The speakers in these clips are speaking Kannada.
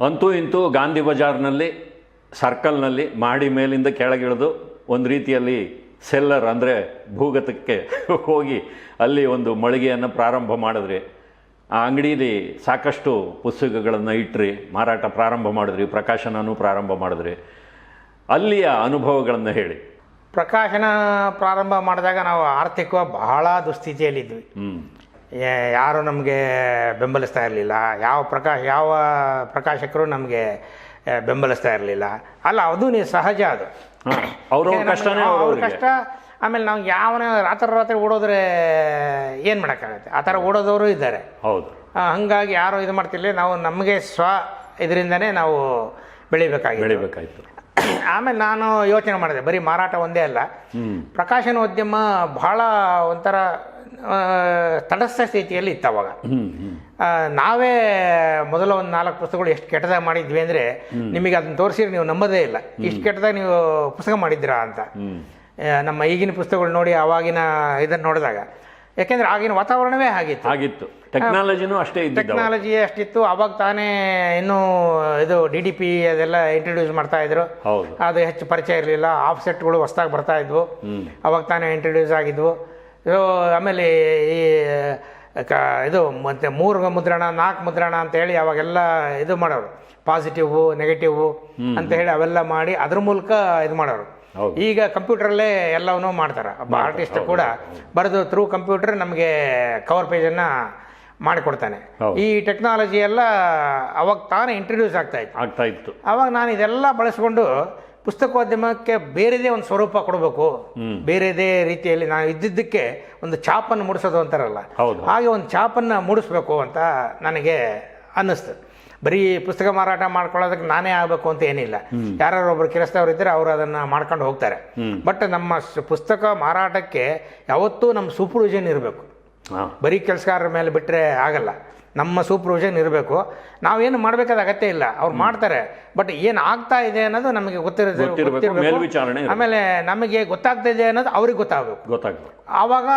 ಅಂತೂ ಇಂತೂ ಗಾಂಧಿ ಬಜಾರ್ನಲ್ಲಿ ಸರ್ಕಲ್ನಲ್ಲಿ ಮಾಡಿ ಮೇಲಿಂದ ಕೆಳಗಿಳಿದು ಒಂದು ರೀತಿಯಲ್ಲಿ ಸೆಲ್ಲರ್ ಅಂದರೆ ಭೂಗತಕ್ಕೆ ಹೋಗಿ ಅಲ್ಲಿ ಒಂದು ಮಳಿಗೆಯನ್ನು ಪ್ರಾರಂಭ ಮಾಡಿದ್ರಿ. ಆ ಅಂಗಡೀಲಿ ಸಾಕಷ್ಟು ಪುಸ್ತಕಗಳನ್ನು ಇಟ್ರಿ ಮಾರಾಟ ಪ್ರಾರಂಭ ಮಾಡಿದ್ರಿ ಪ್ರಕಾಶನನೂ ಪ್ರಾರಂಭ ಮಾಡಿದ್ರಿ. ಅಲ್ಲಿಯ ಅನುಭವಗಳನ್ನು ಹೇಳಿ. ಪ್ರಕಾಶನ ಪ್ರಾರಂಭ ಮಾಡಿದಾಗ ನಾವು ಆರ್ಥಿಕವಾಗಿ ಬಹಳ ದುಸ್ಥಿತಿಯಲ್ಲಿದ್ವಿ. ಯಾರು ನಮಗೆ ಬೆಂಬಲಿಸ್ತಾ ಇರಲಿಲ್ಲ. ಯಾವ ಪ್ರಕಾಶ ಯಾವ ಪ್ರಕಾಶಕರು ನಮಗೆ ಬೆಂಬಲಿಸ್ತಾ ಇರಲಿಲ್ಲ. ಅಲ್ಲ ಅದು ನೀವು ಸಹಜ ಅದು. ಕಷ್ಟನೇ ಅವ್ರ ಕಷ್ಟ ಆಮೇಲೆ ನಾವು ಯಾವನ ರಾತ್ರಿ ರಾತ್ರಿ ಓಡೋದ್ರೆ ಏನು ಮಾಡೋಕ್ಕಾಗತ್ತೆ? ಆ ಥರ ಓಡೋದವರು ಇದ್ದಾರೆ. ಹೌದು. ಹಾಗಾಗಿ ಯಾರು ಇದು ಮಾಡ್ತಿರ್ಲಿ ನಾವು ನಮಗೆ ಸ್ವ ಇದರಿಂದನೇ ನಾವು ಬೆಳಿಬೇಕಾಗಿ ಬೆಳಿಬೇಕಾಯ್ತು. ಆಮೇಲೆ ನಾನು ಯೋಚನೆ ಮಾಡಿದೆ. ಬರೀ ಮಾರಾಟ ಒಂದೇ ಅಲ್ಲ. ಪ್ರಕಾಶನೋದ್ಯಮ ಬಹಳ ಒಂಥರ ತಟಸ್ಥ ಸ್ಥಿತಿಯಲ್ಲಿ ಇತ್ತು ಅವಾಗ ನಾವೇ ಮೊದಲ ಒಂದು ನಾಲ್ಕು ಪುಸ್ತಕಗಳು ಎಷ್ಟು ಕೆಟ್ಟದಾಗ ಮಾಡಿದ್ವಿ ಅಂದರೆ ನಿಮಗೆ ಅದನ್ನು ತೋರಿಸಿದ್ರೆ ನೀವು ನಂಬೋದೇ ಇಲ್ಲ. ಇಷ್ಟು ಕೆಟ್ಟದಾಗ ನೀವು ಪುಸ್ತಕ ಮಾಡಿದ್ದೀರಾ ಅಂತ. ನಮ್ಮ ಈಗಿನ ಪುಸ್ತಕಗಳು ನೋಡಿ ಆವಾಗಿನ ಇದನ್ನು ನೋಡಿದಾಗ. ಯಾಕೆಂದ್ರೆ ಆಗಿನ ವಾತಾವರಣವೇ ಆಗಿತ್ತು ಆಗಿತ್ತು ಟೆಕ್ನಾಲಜಿನೂ ಅಷ್ಟೇ ಟೆಕ್ನಾಲಜಿ ಅಷ್ಟಿತ್ತು. ಅವಾಗ ತಾನೇ ಇನ್ನೂ ಇದು ಡಿ ಡಿ ಪಿ ಅದೆಲ್ಲ ಇಂಟ್ರೊಡ್ಯೂಸ್ ಮಾಡ್ತಾ ಇದ್ರು. ಅದು ಹೆಚ್ಚು ಪರಿಚಯ ಇರಲಿಲ್ಲ. ಆಫ್ಸೆಟ್ಗಳು ಹೊಸ್ದಾಗಿ ಬರ್ತಾ ಇದ್ವು. ಅವಾಗ ತಾನೇ ಇಂಟ್ರೊಡ್ಯೂಸ್ ಆಗಿದ್ವು. ಆಮೇಲೆ ಈ ಕ ಇದು ಮತ್ತು ಮೂರು ಮುದ್ರಣ ನಾಲ್ಕು ಮುದ್ರಣ ಅಂತ ಹೇಳಿ ಅವಾಗೆಲ್ಲ ಇದು ಮಾಡೋರು. ಪಾಸಿಟಿವ್ ನೆಗೆಟಿವು ಅಂತ ಹೇಳಿ ಅವೆಲ್ಲ ಮಾಡಿ ಅದ್ರ ಮೂಲಕ ಇದು ಮಾಡೋರು. ಈಗ ಕಂಪ್ಯೂಟರಲ್ಲೇ ಎಲ್ಲವನ್ನೂ ಮಾಡ್ತಾರೆ. ಒಬ್ಬ ಆರ್ಟಿಸ್ಟ್ ಕೂಡ ಬರೆದು ಥ್ರೂ ಕಂಪ್ಯೂಟರ್ ನಮಗೆ ಕವರ್ ಪೇಜನ್ನು ಮಾಡಿಕೊಡ್ತಾನೆ. ಈ ಟೆಕ್ನಾಲಜಿ ಎಲ್ಲ ಅವಾಗ ತಾನೇ ಇಂಟ್ರೊಡ್ಯೂಸ್ ಆಗ್ತಾ ಇತ್ತು. ಆಗ್ತಾ ಇತ್ತು. ಅವಾಗ ನಾನು ಇದೆಲ್ಲ ಬಳಸ್ಕೊಂಡು ಪುಸ್ತಕೋದ್ಯಮಕ್ಕೆ ಬೇರೆದೇ ಒಂದು ಸ್ವರೂಪ ಕೊಡಬೇಕು. ಬೇರೆದೇ ರೀತಿಯಲ್ಲಿ ನಾನು ಇದ್ದಿದ್ದಕ್ಕೆ ಒಂದು ಛಾಪನ್ನು ಮೂಡಿಸೋದು ಅಂತಾರಲ್ಲ. ಹಾಗೆ ಒಂದು ಛಾಪನ್ನು ಮೂಡಿಸ್ಬೇಕು ಅಂತ ನನಗೆ ಅನ್ನಿಸ್ತು. ಬರೀ ಪುಸ್ತಕ ಮಾರಾಟ ಮಾಡ್ಕೊಳ್ಳೋದಕ್ಕೆ ನಾನೇ ಆಗಬೇಕು ಅಂತ ಏನಿಲ್ಲ. ಯಾರು ಒಬ್ರು ಕೆಲಸದವ್ರು ಇದ್ದರೆ ಅವರು ಅದನ್ನು ಮಾಡ್ಕೊಂಡು ಹೋಗ್ತಾರೆ. ಬಟ್ ನಮ್ಮ ಪುಸ್ತಕ ಮಾರಾಟಕ್ಕೆ ಯಾವತ್ತೂ ನಮ್ಮ ಸೂಪರ್ವಿಷನ್ ಇರಬೇಕು. ಬರೀ ಕೆಲಸಗಾರರ ಮೇಲೆ ಬಿಟ್ಟರೆ ಆಗಲ್ಲ. ನಮ್ಮ ಸೂಪರ್ವಿಷನ್ ಇರಬೇಕು. ನಾವೇನು ಮಾಡಬೇಕಾದ ಅಗತ್ಯ ಇಲ್ಲ. ಅವ್ರು ಮಾಡ್ತಾರೆ. ಬಟ್ ಏನು ಆಗ್ತಾ ಇದೆ ಅನ್ನೋದು ನಮಗೆ ಗೊತ್ತಿರೋದು ಆಮೇಲೆ ನಮಗೆ ಗೊತ್ತಾಗ್ತಾ ಇದೆ ಅನ್ನೋದು ಅವ್ರಿಗೆ ಗೊತ್ತಾಗಬೇಕು. ಗೊತ್ತಾಗಬೇಕು. ಆವಾಗ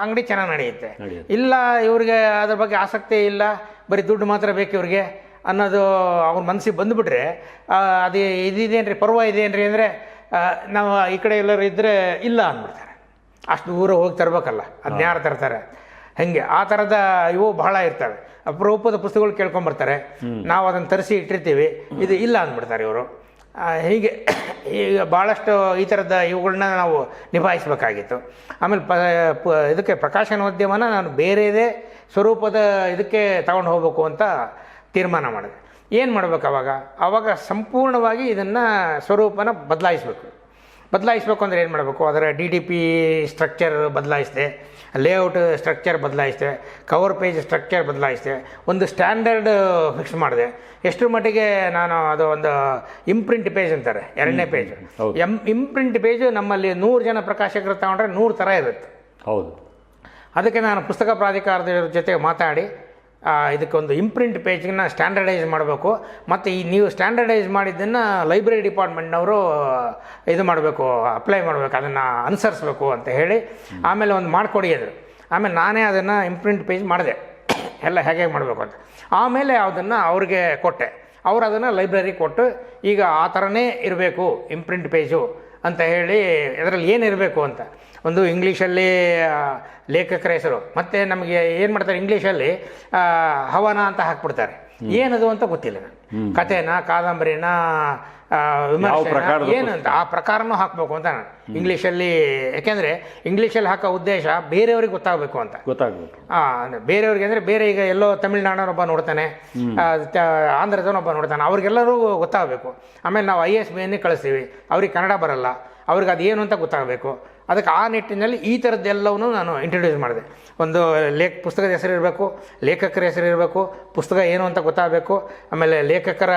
ಅಂಗಡಿ ಚೆನ್ನಾಗಿ ನಡೆಯುತ್ತೆ. ಇಲ್ಲ ಇವ್ರಿಗೆ ಅದ್ರ ಬಗ್ಗೆ ಆಸಕ್ತಿ ಇಲ್ಲ. ಬರೀ ದುಡ್ಡು ಮಾತ್ರ ಬೇಕು ಇವ್ರಿಗೆ ಅನ್ನೋದು ಅವ್ರ ಮನಸ್ಸಿಗೆ ಬಂದುಬಿಟ್ರೆ ಅದು ಇದೇನ್ರಿ ಪರ್ವ ಇದೇನ್ರಿ ಅಂದರೆ ನಾವು ಈ ಕಡೆ ಎಲ್ಲರೂ ಇದ್ದರೆ ಇಲ್ಲ ಅಂದ್ಬಿಡ್ತಾರೆ. ಅಷ್ಟು ದೂರ ಹೋಗಿ ತರಬೇಕಲ್ಲ. ಅದನ್ನ ಯಾರು ತರ್ತಾರೆ? ಹಾಗೆ? ಆ ಥರದ ಇವು ಬಹಳ ಇರ್ತವೆ. ಅಪರೂಪದ ಪುಸ್ತಕಗಳು ಕೇಳ್ಕೊಂಬರ್ತಾರೆ. ನಾವು ಅದನ್ನು ತರಿಸಿ ಇಟ್ಟಿರ್ತೀವಿ. ಇದು ಇಲ್ಲ ಅಂದ್ಬಿಡ್ತಾರೆ ಇವರು. ಹೀಗೆ ಈಗ ಭಾಳಷ್ಟು ಈ ಥರದ ಇವುಗಳನ್ನ ನಾವು ನಿಭಾಯಿಸಬೇಕಾಗಿತ್ತು. ಆಮೇಲೆ ಪ ಪ- ಇದಕ್ಕೆ ಪ್ರಕಾಶನೋದ್ಯಮನ ನಾನು ಬೇರೆದೇ ಸ್ವರೂಪದ ಇದಕ್ಕೆ ತಗೊಂಡು ಹೋಗ್ಬೇಕು ಅಂತ ತೀರ್ಮಾನ ಮಾಡಿದೆ. ಏನು ಮಾಡ್ಬೇಕು ಅವಾಗ? ಅವಾಗ ಸಂಪೂರ್ಣವಾಗಿ ಇದನ್ನು ಸ್ವರೂಪನ ಬದಲಾಯಿಸಬೇಕು. ಬದಲಾಯಿಸಬೇಕು ಅಂದರೆ ಏನು ಮಾಡಬೇಕು? ಅದರ ಡಿ ಡಿ ಪಿ ಸ್ಟ್ರಕ್ಚರ್ ಬದಲಾಯಿಸಿದೆ ಲೇಔಟ್ ಸ್ಟ್ರಕ್ಚರ್ ಬದಲಾಯಿಸಿದೆ ಕವರ್ ಪೇಜ್ ಸ್ಟ್ರಕ್ಚರ್ ಬದಲಾಯಿಸಿದೆ ಒಂದು ಸ್ಟ್ಯಾಂಡರ್ಡ್ ಫಿಕ್ಸ್ ಮಾಡಿದೆ. ಎಷ್ಟರ ಮಟ್ಟಿಗೆ ನಾನು ಅದು ಒಂದು ಇಂಪ್ರಿಂಟ್ ಪೇಜ್ ಅಂತಾರೆ ಎರಡನೇ ಪೇಜ್. ಎಂ ಇಂಪ್ರಿಂಟ್ ಪೇಜ್ ನಮ್ಮಲ್ಲಿ ನೂರು ಜನ ಪ್ರಕಾಶಕರು ತಗೊಂಡ್ರೆ ನೂರು ಥರ ಇರುತ್ತೆ. ಹೌದು. ಅದಕ್ಕೆ ನಾನು ಪುಸ್ತಕ ಪ್ರಾಧಿಕಾರದ ಜೊತೆ ಮಾತಾಡಿ ಇದಕ್ಕೊಂದು ಇಂಪ್ರಿಂಟ್ ಪೇಜ್ನ ಸ್ಟ್ಯಾಂಡರ್ಡೈಸ್ ಮಾಡಬೇಕು. ಮತ್ತು ಈ ನೀವು ಸ್ಟ್ಯಾಂಡರ್ಡೈಸ್ ಮಾಡಿದ್ದನ್ನು ಲೈಬ್ರರಿ ಡಿಪಾರ್ಟ್ಮೆಂಟ್ನವರು ಇದು ಮಾಡಬೇಕು ಅಪ್ಲೈ ಮಾಡಬೇಕು, ಅದನ್ನು ಅನುಸರಿಸ್ಬೇಕು ಅಂತ ಹೇಳಿ ಆಮೇಲೆ ಒಂದು ಮಾಡಿಕೊಡಿ ಅದು ಆಮೇಲೆ ನಾನೇ ಅದನ್ನು ಇಂಪ್ರಿಂಟ್ ಪೇಜ್ ಮಾಡಿದೆ. ಎಲ್ಲ ಹೇಗೆ ಮಾಡಬೇಕು ಅಂತ. ಆಮೇಲೆ ಅದನ್ನು ಅವ್ರಿಗೆ ಕೊಟ್ಟೆ. ಅವರು ಅದನ್ನು ಲೈಬ್ರರಿ ಕೊಟ್ಟು ಈಗ ಆ ಥರನೇ ಇರಬೇಕು ಇಂಪ್ರಿಂಟ್ ಪೇಜು ಅಂತ ಹೇಳಿ ಅದರಲ್ಲಿ ಏನಿರಬೇಕು ಅಂತ. ಒಂದು ಇಂಗ್ಲೀಷಲ್ಲಿ ಲೇಖಕರ ಹೆಸರು. ಮತ್ತು ನಮಗೆ ಏನು ಮಾಡ್ತಾರೆ ಇಂಗ್ಲೀಷಲ್ಲಿ ಹವನ ಅಂತ ಹಾಕ್ಬಿಡ್ತಾರೆ. ಏನದು ಅಂತ ಗೊತ್ತಿಲ್ಲ ನನಗೆ. ಕಥೆನ ಕಾದಂಬರಿನ ಆ, ಏನಂತ ಆ ಪ್ರಕಾರನೂ ಹಾಕಬೇಕು ಅಂತ ನಾನು. ಇಂಗ್ಲೀಷಲ್ಲಿ ಯಾಕೆಂದ್ರೆ ಇಂಗ್ಲೀಷಲ್ಲಿ ಹಾಕೋ ಉದ್ದೇಶ ಬೇರೆಯವ್ರಿಗೆ ಗೊತ್ತಾಗಬೇಕು ಅಂತ. ಗೊತ್ತಾಗಬೇಕು. ಆ, ಬೇರೆಯವ್ರಿಗೆ ಅಂದ್ರೆ ಬೇರೆ ಈಗ ಎಲ್ಲೋ ತಮಿಳ್ನಾಡನೊಬ್ಬ ನೋಡ್ತಾನೆ ಆಂಧ್ರದವನೊಬ್ಬ ನೋಡ್ತಾನೆ ಅವ್ರಿಗೆಲ್ಲರೂ ಗೊತ್ತಾಗಬೇಕು. ಆಮೇಲೆ ನಾವು ಐ ಎಸ್ ಬಿ ಅನ್ನೇ ಕಳಿಸ್ತೀವಿ ಅವ್ರಿಗೆ ಕನ್ನಡ ಬರಲ್ಲ ಅವ್ರಿಗೆ ಅದು ಏನು ಅಂತ ಗೊತ್ತಾಗಬೇಕು. ಅದಕ್ಕೆ ಆ ನಿಟ್ಟಿನಲ್ಲಿ ಈ ಥರದ್ದೆಲ್ಲವೂ ನಾನು ಇಂಟ್ರೊಡ್ಯೂಸ್ ಮಾಡಿದೆ. ಒಂದು ಲೇಖ, ಪುಸ್ತಕದ ಹೆಸರು ಇರಬೇಕು, ಲೇಖಕರ ಹೆಸರು ಇರಬೇಕು, ಪುಸ್ತಕ ಏನು ಅಂತ ಗೊತ್ತಾಗಬೇಕು, ಆಮೇಲೆ ಲೇಖಕರ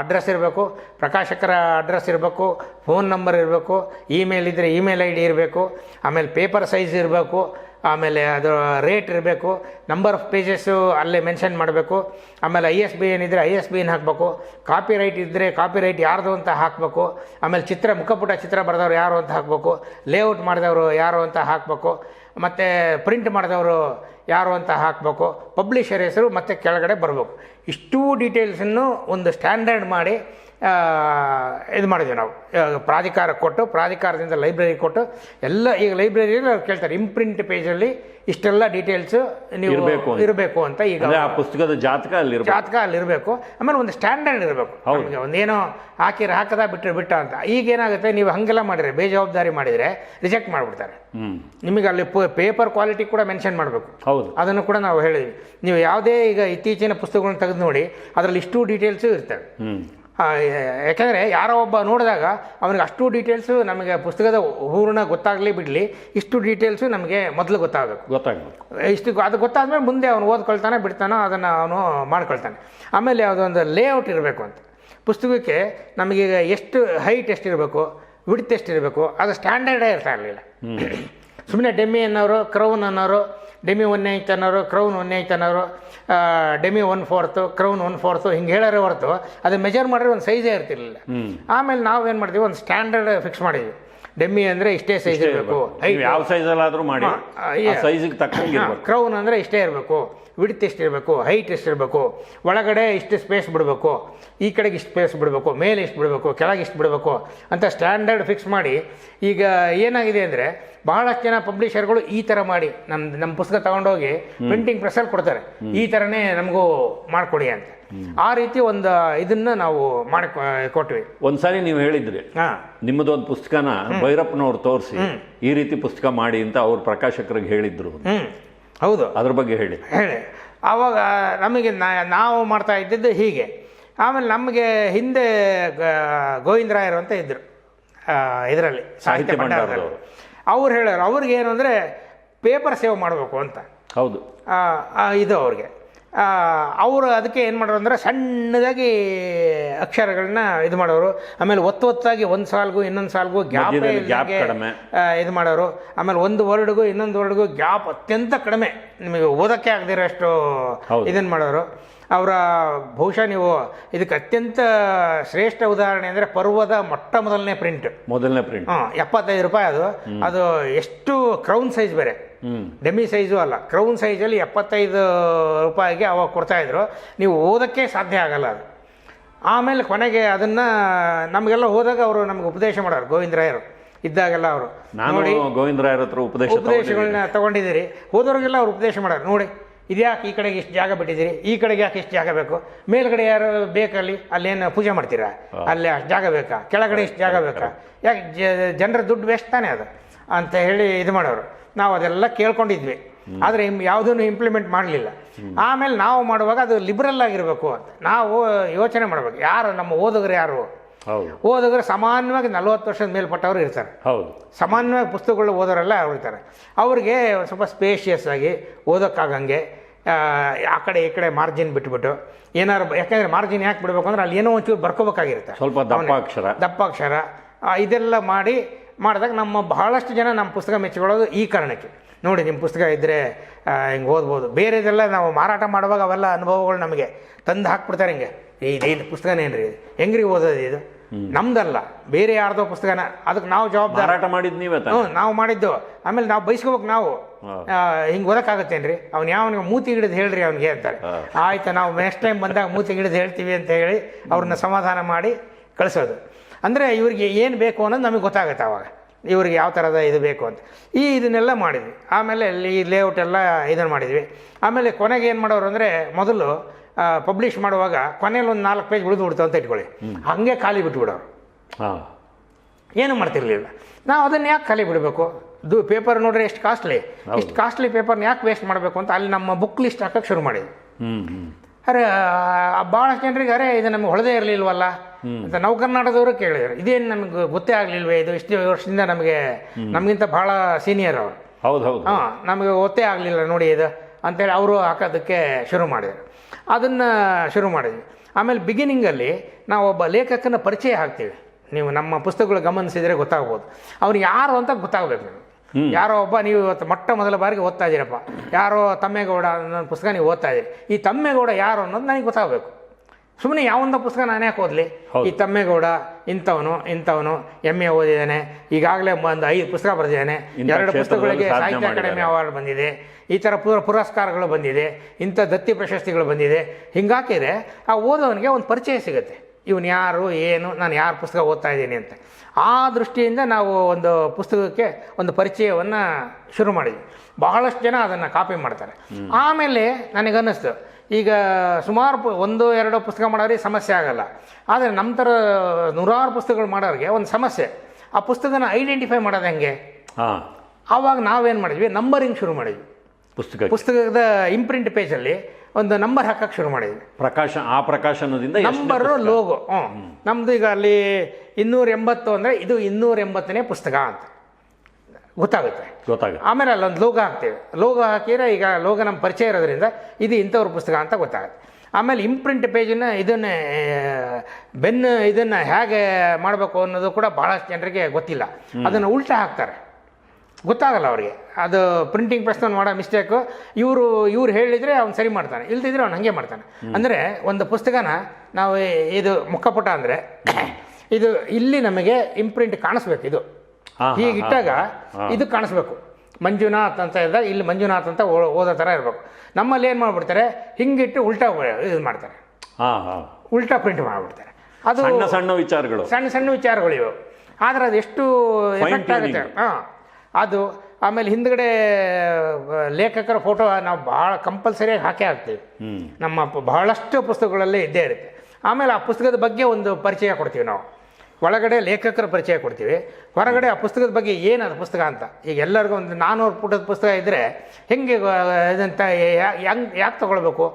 ಅಡ್ರೆಸ್ ಇರಬೇಕು, ಪ್ರಕಾಶಕರ ಅಡ್ರೆಸ್ ಇರಬೇಕು ಫೋನ್ ನಂಬರ್ ಇರಬೇಕು ಇಮೇಲ್ ಇದ್ದರೆ ಇಮೇಲ್ ಐ ಡಿ ಇರಬೇಕು, ಆಮೇಲೆ ಪೇಪರ್ ಸೈಜ್ ಇರಬೇಕು ಆಮೇಲೆ ಅದು ರೇಟ್ ಇರಬೇಕು ನಂಬರ್ ಆಫ್ ಪೇಜಸ್ಸು ಅಲ್ಲೇ ಮೆನ್ಷನ್ ಮಾಡಬೇಕು, ಆಮೇಲೆ ಐ ಎಸ್ ಬಿ ಏನಿದ್ರೆ ಐ ಎಸ್ ಬಿ ಏನು ಹಾಕಬೇಕು ಕಾಪಿ ರೈಟ್ ಇದ್ದರೆ ಕಾಪಿ ರೈಟ್ ಯಾರ್ದು ಅಂತ ಹಾಕಬೇಕು, ಆಮೇಲೆ ಚಿತ್ರ, ಮುಖಪುಟ ಚಿತ್ರ ಬರೆದವ್ರು ಯಾರು ಅಂತ ಹಾಕಬೇಕು ಲೇಔಟ್ ಮಾಡಿದವರು ಯಾರು ಅಂತ ಹಾಕಬೇಕು, ಮತ್ತು ಪ್ರಿಂಟ್ ಮಾಡಿದವರು ಯಾರು ಅಂತ ಹಾಕಬೇಕು ಪಬ್ಲಿಷರ್ ಹೆಸರು ಮತ್ತು ಕೆಳಗಡೆ ಬರಬೇಕು. ಇಷ್ಟೂ ಡೀಟೇಲ್ಸನ್ನು ಒಂದು ಸ್ಟ್ಯಾಂಡರ್ಡ್ ಮಾಡಿ ಇದು ಮಾಡಿದ್ವಿ ನಾವು. ಪ್ರಾಧಿಕಾರ ಪ್ರಾಧಿಕಾರಕ್ಕೆ ಕೊಟ್ಟು ಪ್ರಾಧಿಕಾರದಿಂದ ಲೈಬ್ರರಿ ಕೊಟ್ಟು ಎಲ್ಲ ಈಗ ಲೈಬ್ರರಿಯಲ್ಲಿ ಅವ್ರು ಕೇಳ್ತಾರೆ ಇಂಪ್ರಿಂಟ್ ಪೇಜಲ್ಲಿ ಇಷ್ಟೆಲ್ಲ ಡೀಟೇಲ್ಸು ನೀವು ಇರ್ಬೇಕು ಇರಬೇಕು ಅಂತ ಈಗ ಆ ಪುಸ್ತಕದ ಜಾತಕ ಅಲ್ಲಿ ಜಾತಕ ಅಲ್ಲಿ ಇರಬೇಕು. ಆಮೇಲೆ ಒಂದು ಸ್ಟ್ಯಾಂಡರ್ಡ್ ಇರಬೇಕು. ಹೌದು. ಒಂದೇನೋ ಹಾಕಿರ ಹಾಕದ ಬಿಟ್ಟರೆ ಬಿಟ್ಟ ಅಂತ. ಈಗ ಏನಾಗುತ್ತೆ ನೀವು ಹಂಗೆಲ್ಲ ಮಾಡಿದ್ರೆ ಬೇಜವಾಬ್ದಾರಿ ಮಾಡಿದರೆ ರಿಜೆಕ್ಟ್ ಮಾಡಿಬಿಡ್ತಾರೆ. ನಿಮಗೆ ಅಲ್ಲಿ ಪೇಪರ್ ಕ್ವಾಲಿಟಿ ಕೂಡ ಮೆನ್ಷನ್ ಮಾಡಬೇಕು. ಹೌದು. ಅದನ್ನು ಕೂಡ ನಾವು ಹೇಳಿದ್ವಿ. ನೀವು ಯಾವುದೇ ಈಗ ಇತ್ತೀಚಿನ ಪುಸ್ತಕಗಳನ್ನ ತೆಗೆದು ನೋಡಿ ಅದರಲ್ಲಿ ಇಷ್ಟು ಡೀಟೇಲ್ಸು ಇರ್ತವೆ. ಯಾಕಂದರೆ ಯಾರೋ ಒಬ್ಬ ನೋಡಿದಾಗ ಅವನಿಗೆ ಅಷ್ಟು ಡೀಟೇಲ್ಸು ನಮಗೆ ಪುಸ್ತಕದ ಹೂರ್ಣ ಗೊತ್ತಾಗಲಿ ಬಿಡಲಿ ಇಷ್ಟು ಡೀಟೇಲ್ಸು ನಮಗೆ ಮೊದಲು ಗೊತ್ತಾಗಬೇಕು. ಗೊತ್ತಾಗಬೇಕು. ಇಷ್ಟು ಅದು ಗೊತ್ತಾದ್ಮೇಲೆ ಮುಂದೆ ಅವನು ಓದ್ಕೊಳ್ತಾನೆ ಬಿಡ್ತಾನೋ ಅದನ್ನು ಅವನು ಮಾಡ್ಕೊಳ್ತಾನೆ. ಆಮೇಲೆ ಯಾವುದೊಂದು ಲೇಔಟ್ ಇರಬೇಕು ಅಂತ. ಪುಸ್ತಕಕ್ಕೆ ನಮಗೀಗ ಎಷ್ಟು ಹೈಟ್ ಎಷ್ಟಿರಬೇಕು ವಿಡ್ತ್ ಎಷ್ಟಿರಬೇಕು ಅದು ಸ್ಟ್ಯಾಂಡರ್ಡೇ ಇರ್ತಾ ಇರಲಿಲ್ಲ. ಸುಮ್ಮನೆ ಡೆಮ್ಮಿ ಅನ್ನೋರು ಕ್ರೌನ್ ಅನ್ನೋರು ಡೆಮಿ ಒನ್ ಏಯ್ತ್ ಅನ್ನೋರು ಕ್ರೌನ್ ಒನ್ ಏಯ್ತ್ ಅನ್ನೋರು demy one fourth crown one fourth ಹಿಂಗೆ ಹೇಳೋರೆ ಹೊರತು ಅದು ಮೆಜರ್ ಮಾಡಿದ್ರೆ ಒಂದು ಸೈಜೇ ಇರ್ತಿರ್ಲಿಲ್ಲ. ಆಮೇಲೆ ಆಮೇಲೆ ಏನು ಮಾಡ್ತೀವಿ ಒಂದು ಸ್ಟ್ಯಾಂಡರ್ಡ್ ಫಿಕ್ಸ್ ಮಾಡಿದ್ವಿ. ಡೆಮ್ಮಿ ಅಂದರೆ ಇಷ್ಟೇ ಸೈಜ್ ಇರಬೇಕು. ನೀವು ಯಾವ ಸೈಜಲ್ಲಾದರೂ ಮಾಡಿ. ಸೈಜಿಗೆ ತಕ್ಕಂಗೆ ಇರ್ಬೇಕು. ಕ್ರೌನ್ ಅಂದರೆ ಇಷ್ಟೇ ಇರಬೇಕು. ವಿಡ್ತ್ ಎಷ್ಟಿರಬೇಕು ಹೈಟ್ ಎಷ್ಟಿರಬೇಕು ಒಳಗಡೆ ಇಷ್ಟು ಸ್ಪೇಸ್ ಬಿಡಬೇಕು ಈ ಕಡೆಗೆ ಇಷ್ಟು ಸ್ಪೇಸ್ ಬಿಡಬೇಕು ಮೇಲೆ ಇಷ್ಟು ಬಿಡಬೇಕು ಕೆಳಗೆ ಇಷ್ಟು ಬಿಡಬೇಕು ಅಂತ ಸ್ಟ್ಯಾಂಡರ್ಡ್ ಫಿಕ್ಸ್ ಮಾಡಿ ಈಗ ಏನಾಗಿದೆ ಅಂದರೆ ಬಹಳಷ್ಟು ಜನ ಪಬ್ಲಿಷರ್ಗಳು ಈ ಥರ ಮಾಡಿ ನಮ್ಮ ನಮ್ಮ ಪುಸ್ತಕ ತಗೊಂಡೋಗಿ ಪ್ರಿಂಟಿಂಗ್ ಪ್ರೆಸ್ಸಲ್ಲಿ ಕೊಡ್ತಾರೆ. ಈ ಥರನೇ ನಮಗೂ ಮಾಡಿಕೊಡಿ ಅಂತ. ಆ ರೀತಿ ಒಂದು ಇದನ್ನ ನಾವು ಮಾಡಿ ಕೊಟ್ವಿ. ಒಂದ್ಸಾರಿ ನೀವು ಹೇಳಿದ್ರಿ. ನಿಮ್ಮದು ಒಂದು ಪುಸ್ತಕನ ಭೈರಪ್ಪನವ್ರು ತೋರಿಸಿ ಈ ರೀತಿ ಪುಸ್ತಕ ಮಾಡಿ ಅಂತ ಅವ್ರ ಪ್ರಕಾಶಕರಿಗೆ ಹೇಳಿದ್ರು ಹೌದು. ಅದ್ರ ಬಗ್ಗೆ ಹೇಳಿ. ಹೇಳಿ. ಆವಾಗ ನಮಗೆ ನಾ- ನಾವು ಮಾಡ್ತಾ ಇದ್ದಿದ್ದು ಹೀಗೆ. ಆಮೇಲೆ ನಮಗೆ ಹಿಂದೆ ಗೋವಿಂದರಾಯರು ಅಂತ ಇದ್ದರು ಇದರಲ್ಲಿ ಸಾಹಿತ್ಯ ಭಂಡಾರದಲ್ಲಿ. ಅವ್ರು ಹೇಳೋರು ಅವ್ರಿಗೆ ಏನು ಅಂದರೆ ಪೇಪರ್ ಸೇವ್ ಮಾಡಬೇಕು ಅಂತ. ಹೌದು. ಇದು ಅವ್ರಿಗೆ. ಅವರು ಅದಕ್ಕೆ ಏನು ಮಾಡೋರು ಅಂದರೆ ಸಣ್ಣದಾಗಿ ಅಕ್ಷರಗಳನ್ನ ಇದು ಮಾಡೋರು. ಆಮೇಲೆ ಒತ್ತು ಒತ್ತಾಗಿ ಒಂದು ಸಾಲ್ಗೂ ಇನ್ನೊಂದು ಸಾಲ್ಗೂ ಗ್ಯಾಪ್. ಇದು ಮಾಡೋರು. ಆಮೇಲೆ ಒಂದು ವರ್ಡ್ಗೂ ಇನ್ನೊಂದು ವರ್ಡ್ಗೂ ಗ್ಯಾಪ್ ಅತ್ಯಂತ ಕಡಿಮೆ. ನಿಮಗೆ ಓದೋಕ್ಕೆ ಆಗದಿರೋ ಅಷ್ಟು ಹೌದು. ಇದನ್ನು ಮಾಡೋರು. ಅವರ ಬಹುಶಃ ನೀವು ಇದಕ್ಕೆ ಅತ್ಯಂತ ಶ್ರೇಷ್ಠ ಉದಾಹರಣೆ ಅಂದರೆ ಪರ್ವದ ಮೊಟ್ಟ ಮೊದಲನೇ ಪ್ರಿಂಟ್. ಮೊದಲನೇ ಪ್ರಿಂಟ್. ಹಾಂ ಎಪ್ಪತ್ತೈದು ರೂಪಾಯಿ ಅದು. ಅದು ಎಷ್ಟು ಕ್ರೌನ್ ಸೈಜ್ ಬೇರೆ. ಡೆಮಿ ಸೈಜು ಅಲ್ಲ. ಕ್ರೌನ್ ಸೈಜಲ್ಲಿ ಎಪ್ಪತ್ತೈದು ರೂಪಾಯಿಗೆ ಅವಾಗ ಕೊಡ್ತಾಯಿದ್ರು ನೀವು ಓದೋಕ್ಕೆ ಸಾಧ್ಯ ಆಗಲ್ಲ ಅದು. ಆಮೇಲೆ ಕೊನೆಗೆ ಅದನ್ನು ನಮಗೆಲ್ಲ ಹೋದಾಗ ಅವರು ನಮ್ಗೆ ಉಪದೇಶ ಮಾಡೋರು ಗೋವಿಂದರಾಯರು. ಇದ್ದಾಗೆಲ್ಲ ಅವರು. ನೋಡಿ ಗೋವಿಂದರಾಯರ ಹತ್ರ ಉಪದೇಶ. ಉಪದೇಶಗಳನ್ನ ತೊಗೊಂಡಿದ್ದೀರಿ. ಹೋದವ್ರಿಗೆಲ್ಲ ಅವ್ರು ಉಪದೇಶ ಮಾಡೋರು. ನೋಡಿ ಇದ್ಯಾಕೆ ಈ ಕಡೆಗೆ ಇಷ್ಟು ಜಾಗ ಬಿಟ್ಟಿದ್ದೀರಿ? ಈ ಕಡೆಗೆ ಯಾಕೆ ಇಷ್ಟು ಜಾಗ ಬೇಕು? ಮೇಲ್ಗಡೆ ಯಾರು ಬೇಕಲ್ಲಿ ಅಲ್ಲೇನು ಪೂಜೆ ಮಾಡ್ತೀರಾ? ಅಲ್ಲಿ ಅಷ್ಟು ಜಾಗ ಬೇಕಾ? ಕೆಳಗಡೆ ಇಷ್ಟು ಜಾಗ ಬೇಕಾ? ಯಾಕೆ ಜನರ ದುಡ್ಡು ವೇಸ್ಟ್ ತಾನೇ ಅದು? ಅಂತ ಹೇಳಿ ಇದು ಮಾಡೋರು. ನಾವು ಅದೆಲ್ಲ ಕೇಳ್ಕೊಂಡಿದ್ವಿ. ಆದರೆ ಯಾವುದನ್ನು ಇಂಪ್ಲಿಮೆಂಟ್ ಮಾಡಲಿಲ್ಲ. ಆಮೇಲೆ ನಾವು ಮಾಡುವಾಗ ಅದು ಲಿಬ್ರಲ್ ಆಗಿರಬೇಕು ಅಂತ. ನಾವು ಯೋಚನೆ ಮಾಡಬೇಕು ಯಾರು ನಮ್ಮ ಓದುಗರು ಯಾರು? ಓದುಗರು ಸಾಮಾನ್ಯವಾಗಿ ನಲ್ವತ್ತು ವರ್ಷದ ಮೇಲ್ಪಟ್ಟವರು ಇರ್ತಾರೆ. ಹೌದು. ಸಾಮಾನ್ಯವಾಗಿ ಪುಸ್ತಕಗಳು ಓದೋರೆಲ್ಲ ಅವ್ರು ಇರ್ತಾರೆ ಅವ್ರಿಗೆ ಸ್ವಲ್ಪ ಸ್ಪೇಷಿಯಸ್ ಆಗಿ ಓದೋಕ್ಕಾಗಂಗೆ ಆ, ಕಡೆ ಈ ಕಡೆ ಮಾರ್ಜಿನ್ ಬಿಟ್ಬಿಟ್ಟು ಏನಾರು ಯಾಕೆಂದರೆ ಮಾರ್ಜಿನ್ ಯಾಕೆ ಬಿಡಬೇಕು ಅಂದ್ರೆ ಅಲ್ಲಿ ಏನೋ ಒಂಚೂರು ಬರ್ಕೋಬೇಕಾಗಿರುತ್ತೆ. ಸ್ವಲ್ಪ ದಪ್ಪಾಕ್ಷರ. ದಪ್ಪಾಕ್ಷರ ಅಕ್ಷರ ದಪ್ಪ ಅಕ್ಷರ ಇದೆಲ್ಲ ಮಾಡಿ ಮಾಡಿದಾಗ ನಮ್ಮ ಬಹಳಷ್ಟು ಜನ ನಮ್ಮ ಪುಸ್ತಕ ಮೆಚ್ಚಿಕೊಳ್ಳೋದು ಈ ಕಾರಣಕ್ಕೆ. ನೋಡಿ ನಿಮ್ಮ ಪುಸ್ತಕ ಇದ್ದರೆ ಹಿಂಗೆ ಓದ್ಬೋದು. ಬೇರೆದೆಲ್ಲ ನಾವು ಮಾರಾಟ ಮಾಡುವಾಗ ಅವೆಲ್ಲ ಅನುಭವಗಳು ನಮಗೆ ತಂದು ಹಾಕ್ಬಿಡ್ತಾರೆ ಹಿಂಗೆ. ಇದೇನು ಪುಸ್ತಕನೇನ್ರಿ ಇದು ಹೆಂಗ್ರಿ ಓದೋದು ಇದು? ನಮ್ದಲ್ಲ. ಬೇರೆ ಯಾರ್ದೋ ಪುಸ್ತಕನ. ಅದಕ್ಕೆ ನಾವು ಜವಾಬ್ದಾರ. ಮಾರಾಟ ಮಾಡಿದ್ ನೀವೇ ಹ್ಞೂ ನಾವು ಮಾಡಿದ್ದು. ಆಮೇಲೆ ನಾವು ಬಯಸ್ಕೋಬೇಕು ನಾವು. ಹಿಂಗೆ ಓದಕ್ಕಾಗತ್ತೇನ್ರಿ? ಅವ್ನು ಯಾವನಿಗೆ ಮೂತಿ ಹಿಡಿದು ಹೇಳ್ರಿ ಅವ್ನಿಗೆ ಅಂತಾರೆ. ಆಯ್ತು ನಾವು ನೆಕ್ಸ್ಟ್ ಟೈಮ್ ಬಂದಾಗ ಮೂತಿ ಹಿಡಿದು ಹೇಳ್ತೀವಿ ಅಂತ ಹೇಳಿ ಅವ್ರನ್ನ ಸಮಾಧಾನ ಮಾಡಿ ಕಳಿಸೋದು. ಅಂದರೆ ಇವ್ರಿಗೆ ಏನು ಬೇಕು ಅನ್ನೋದು ನಮಗೆ ಗೊತ್ತಾಗುತ್ತೆ ಆವಾಗ ಇವ್ರಿಗೆ ಯಾವ ಥರದ ಇದು ಬೇಕು ಅಂತ. ಈ ಇದನ್ನೆಲ್ಲ ಮಾಡಿದ್ವಿ. ಆಮೇಲೆ ಈ ಲೇಔಟ್ ಎಲ್ಲ ಇದನ್ನು ಮಾಡಿದ್ವಿ. ಆಮೇಲೆ ಕೊನೆಗೆ ಏನು ಮಾಡೋರು ಅಂದರೆ ಮೊದಲು ಪಬ್ಲಿಷ್ ಮಾಡುವಾಗ ಕೊನೆಯಲ್ಲಿ ಒಂದು ನಾಲ್ಕು ಪೇಜ್ ಉಳಿದು ಬಿಡ್ತು ಅಂತ ಇಟ್ಕೊಳ್ಳಿ. ಹಾಗೆ ಖಾಲಿ ಬಿಟ್ಬಿಡೋರು. ಹಾಂ. ಏನು ಮಾಡ್ತಿರ್ಲಿಲ್ಲ. ನಾವು ಅದನ್ನು ಯಾಕೆ ಖಾಲಿ ಬಿಡಬೇಕು? ದು ಪೇಪರ್ ನೋಡ್ರಿ ಎಷ್ಟು ಕಾಸ್ಟ್ಲಿ ಇಷ್ಟು ಕಾಸ್ಟ್ಲಿ ಪೇಪರ್ನ ಯಾಕೆ ವೇಸ್ಟ್ ಮಾಡಬೇಕು ಅಂತ ಅಲ್ಲಿ ನಮ್ಮ ಬುಕ್ ಲಿಸ್ಟ್ ಹಾಕಕ್ಕೆ ಶುರು ಮಾಡಿದ್ವಿ. ಅರೆ ಭಾಳಷ್ಟು ಜನರಿಗೆ ಅರೆ ಇದು ನಮಗೆ ಹೊಳದೇ ಇರಲಿಲ್ವಲ್ಲ? ಅಂತ ನಾವು ಕರ್ನಾಟಕದವರು ಕೇಳಿದ್ರು ಇದೇನು ನಮಗೆ ಗೊತ್ತೇ ಆಗಲಿಲ್ವೇ? ಇದು ಇಷ್ಟು ವರ್ಷದಿಂದ ನಮಗೆ ನಮಗಿಂತ ಭಾಳ ಸೀನಿಯರ್ ಅವರು. ಹೌದು ಹೌದು. ಹಾಂ ನಮಗೆ ಗೊತ್ತೇ ಆಗಲಿಲ್ಲ ನೋಡಿ ಇದು ಅಂತೇಳಿ ಅವರು ಹಾಕೋದಕ್ಕೆ ಶುರು ಮಾಡಿದರು. ಅದನ್ನು ಶುರು ಮಾಡಿದ್ವಿ. ಆಮೇಲೆ ಬಿಗಿನಿಂಗಲ್ಲಿ ನಾವು ಒಬ್ಬ ಲೇಖಕನ ಪರಿಚಯ ಹಾಕ್ತೀವಿ. ನೀವು ನಮ್ಮ ಪುಸ್ತಕಗಳು ಗಮನಿಸಿದರೆ ಗೊತ್ತಾಗ್ಬೋದು. ಅವ್ರು ಯಾರು ಅಂತ ಗೊತ್ತಾಗಬೇಕು ನೀವು ಯಾರೋ ಒಬ್ಬ ನೀವು ಇವತ್ತು ಮೊಟ್ಟ ಮೊದಲ ಬಾರಿಗೆ ಓದ್ತಾ ಇದ್ದೀರಪ್ಪ. ಯಾರೋ ತಮ್ಮೇಗೌಡ ಅನ್ನೋ ಪುಸ್ತಕ ನೀವು ಓದ್ತಾ ಇದ್ದೀರಿ. ಈ ತಮ್ಮೇಗೌಡ ಯಾರು ಅನ್ನೋದು ನನಗೆ ಗೊತ್ತಾಗಬೇಕು. ಸುಮ್ಮನೆ ಯಾವೊಂದು ಪುಸ್ತಕ ನಾನು ಯಾಕೆ ಓದಲಿ. ಈ ತಮ್ಮೇಗೌಡ ಇಂಥವನು ಇಂಥವನು ಎಂ ಎ ಓದಿದ್ದಾನೆ ಈಗಾಗಲೇ ಒಂದು ಐದು ಪುಸ್ತಕ ಬರೆದಿದ್ದಾನೆ. ಎರಡು ಪುಸ್ತಕಗಳಿಗೆ ಸಾಹಿತ್ಯ ಅಕಾಡೆಮಿ ಅವಾರ್ಡ್ ಬಂದಿದೆ. ಈ ಥರ ಪುರ ಪುರಸ್ಕಾರಗಳು ಬಂದಿದೆ. ಇಂಥ ದತ್ತಿ ಪ್ರಶಸ್ತಿಗಳು ಬಂದಿದೆ. ಹಿಂಗಾಕಿದ್ರೆ ಆ ಓದೋನಿಗೆ ಒಂದು ಪರಿಚಯ ಸಿಗುತ್ತೆ. ಇವನು ಯಾರು ಏನು ನಾನು ಯಾರು ಪುಸ್ತಕ ಓದ್ತಾ ಇದ್ದೀನಿ ಅಂತ. ಆ ದೃಷ್ಟಿಯಿಂದ ನಾವು ಒಂದು ಪುಸ್ತಕಕ್ಕೆ ಒಂದು ಪರಿಚಯವನ್ನು ಶುರು ಮಾಡಿದ್ವಿ. ಬಹಳಷ್ಟು ಜನ ಅದನ್ನು ಕಾಪಿ ಮಾಡ್ತಾರೆ. ಆಮೇಲೆ ನನಗನ್ನಿಸ್ತು ಈಗ ಸುಮಾರು ಪು ಒಂದು ಎರಡು ಪುಸ್ತಕ ಮಾಡೋರಿಗೆ ಸಮಸ್ಯೆ ಆಗಲ್ಲ. ಆದರೆ ನಮ್ಮ ಥರ ನೂರಾರು ಪುಸ್ತಕಗಳು ಮಾಡೋರಿಗೆ ಒಂದು ಸಮಸ್ಯೆ. ಆ ಪುಸ್ತಕನ ಐಡೆಂಟಿಫೈ ಮಾಡೋದು ಹೆಂಗೆ? ಹಾಂ. ಆವಾಗ ನಾವೇನು ಮಾಡಿದ್ವಿ? ನಂಬರಿಂಗ್ ಶುರು ಮಾಡಿದ್ವಿ. ಪುಸ್ತಕ ಪುಸ್ತಕದ ಇಂಪ್ರಿಂಟ್ ಪೇಜಲ್ಲಿ ಒಂದು ನಂಬರ್ ಹಾಕಕ್ಕೆ ಶುರು ಮಾಡಿದ್ವಿ. ಪ್ರಕಾಶ ಆ ಪ್ರಕಾಶನದಿಂದ ನಂಬರು ಲೋಗೋ. ಹ್ಞೂ ನಮ್ಮದು ಈಗ ಅಲ್ಲಿ ಇನ್ನೂರ ಎಂಬತ್ತು ಅಂದರೆ ಇದು ಇನ್ನೂರ ಎಂಬತ್ತನೇ ಪುಸ್ತಕ ಅಂತ. ಗೊತ್ತಾಗುತ್ತೆ. ಗೊತ್ತಾಗುತ್ತೆ. ಆಮೇಲೆ ಅಲ್ಲೊಂದು ಲೋಗೋ ಹಾಕ್ತೀವಿ. ಲೋಗೋ ಹಾಕಿದ್ರೆ ಈಗ ಲೋಗೋ ನಮ್ಮ ಪರಿಚಯ ಇರೋದ್ರಿಂದ ಇದು ಇಂಥವ್ರ ಪುಸ್ತಕ ಅಂತ ಗೊತ್ತಾಗುತ್ತೆ. ಆಮೇಲೆ ಇಂಪ್ರಿಂಟ್ ಪೇಜನ್ನು ಇದನ್ನು ಬೆನ್ನು ಇದನ್ನು ಹೇಗೆ ಮಾಡಬೇಕು ಅನ್ನೋದು ಕೂಡ ಭಾಳಷ್ಟು ಜನರಿಗೆ ಗೊತ್ತಿಲ್ಲ. ಅದನ್ನು ಉಲ್ಟಾ ಹಾಕ್ತಾರೆ. ಗೊತ್ತಾಗಲ್ಲ ಅವರಿಗೆ. ಅದು ಪ್ರಿಂಟಿಂಗ್ ಪ್ರೆಸ್ನಲ್ಲಿ ಮಾಡೋ ಮಿಸ್ಟೇಕು ಇವರು ಇವ್ರು ಹೇಳಿದರೆ ಅವ್ನು ಸರಿ ಮಾಡ್ತಾನೆ. ಇಲ್ದಿದ್ರೆ ಅವ್ನು ಹಾಗೆ ಮಾಡ್ತಾನೆ. ಅಂದರೆ ಒಂದು ಪುಸ್ತಕನ ನಾವು ಇದು ಮುಖಪುಟ ಅಂದರೆ ಇದು ಇಲ್ಲಿ ನಮಗೆ ಇಂಪ್ರಿಂಟ್ ಕಾಣಿಸ್ಬೇಕು ಇದು. ಹೀಗೆ ಇಟ್ಟಾಗ ಇದು ಕಾಣಿಸ್ಬೇಕು. ಮಂಜುನಾಥ್ ಅಂತ ಇದ್ದಾಗ ಇಲ್ಲಿ ಮಂಜುನಾಥ್ ಅಂತ ಓದೋ ಥರ ಇರಬೇಕು. ನಮ್ಮಲ್ಲಿ ಏನು ಮಾಡಿಬಿಡ್ತಾರೆ ಹಿಂಗಿಟ್ಟು ಉಲ್ಟಾ ಇದು ಮಾಡ್ತಾರೆ. ಉಲ್ಟಾ ಪ್ರಿಂಟ್ ಮಾಡಿಬಿಡ್ತಾರೆ. ಅದು ಸಣ್ಣ ಸಣ್ಣ ವಿಚಾರಗಳು. ಸಣ್ಣ ಸಣ್ಣ ವಿಚಾರಗಳು ಇವು. ಆದರೆ ಅದು ಎಷ್ಟು ಎಫೆಕ್ಟ್ ಆಗುತ್ತೆ? ಹಾಂ. ಅದು ಆಮೇಲೆ ಹಿಂದ್ಗಡೆ ಲೇಖಕರ ಫೋಟೋ ನಾವು ಭಾಳ ಕಂಪಲ್ಸರಿಯಾಗಿ ಹಾಕೇ ಹಾಕ್ತೀವಿ. ನಮ್ಮ ಬಹಳಷ್ಟು ಪುಸ್ತಕಗಳಲ್ಲೇ ಇದ್ದೇ ಇರುತ್ತೆ. ಆಮೇಲೆ ಆ ಪುಸ್ತಕದ ಬಗ್ಗೆ ಒಂದು ಪರಿಚಯ ಕೊಡ್ತೀವಿ ನಾವು. ಒಳಗಡೆ ಲೇಖಕರ ಪರಿಚಯ ಕೊಡ್ತೀವಿ. ಹೊರಗಡೆ ಆ ಪುಸ್ತಕದ ಬಗ್ಗೆ ಏನು ಅದು ಪುಸ್ತಕ ಅಂತ. ಈಗ ಎಲ್ಲರಿಗೂ ಒಂದು ನಾನ್ನೂರು ಪುಟದ ಪುಸ್ತಕ ಇದ್ದರೆ ಹೆಂಗೆ ಇದಂತ ಹೆಂಗೆ ಯಾಕೆ ತೊಗೊಳ್ಬೇಕು?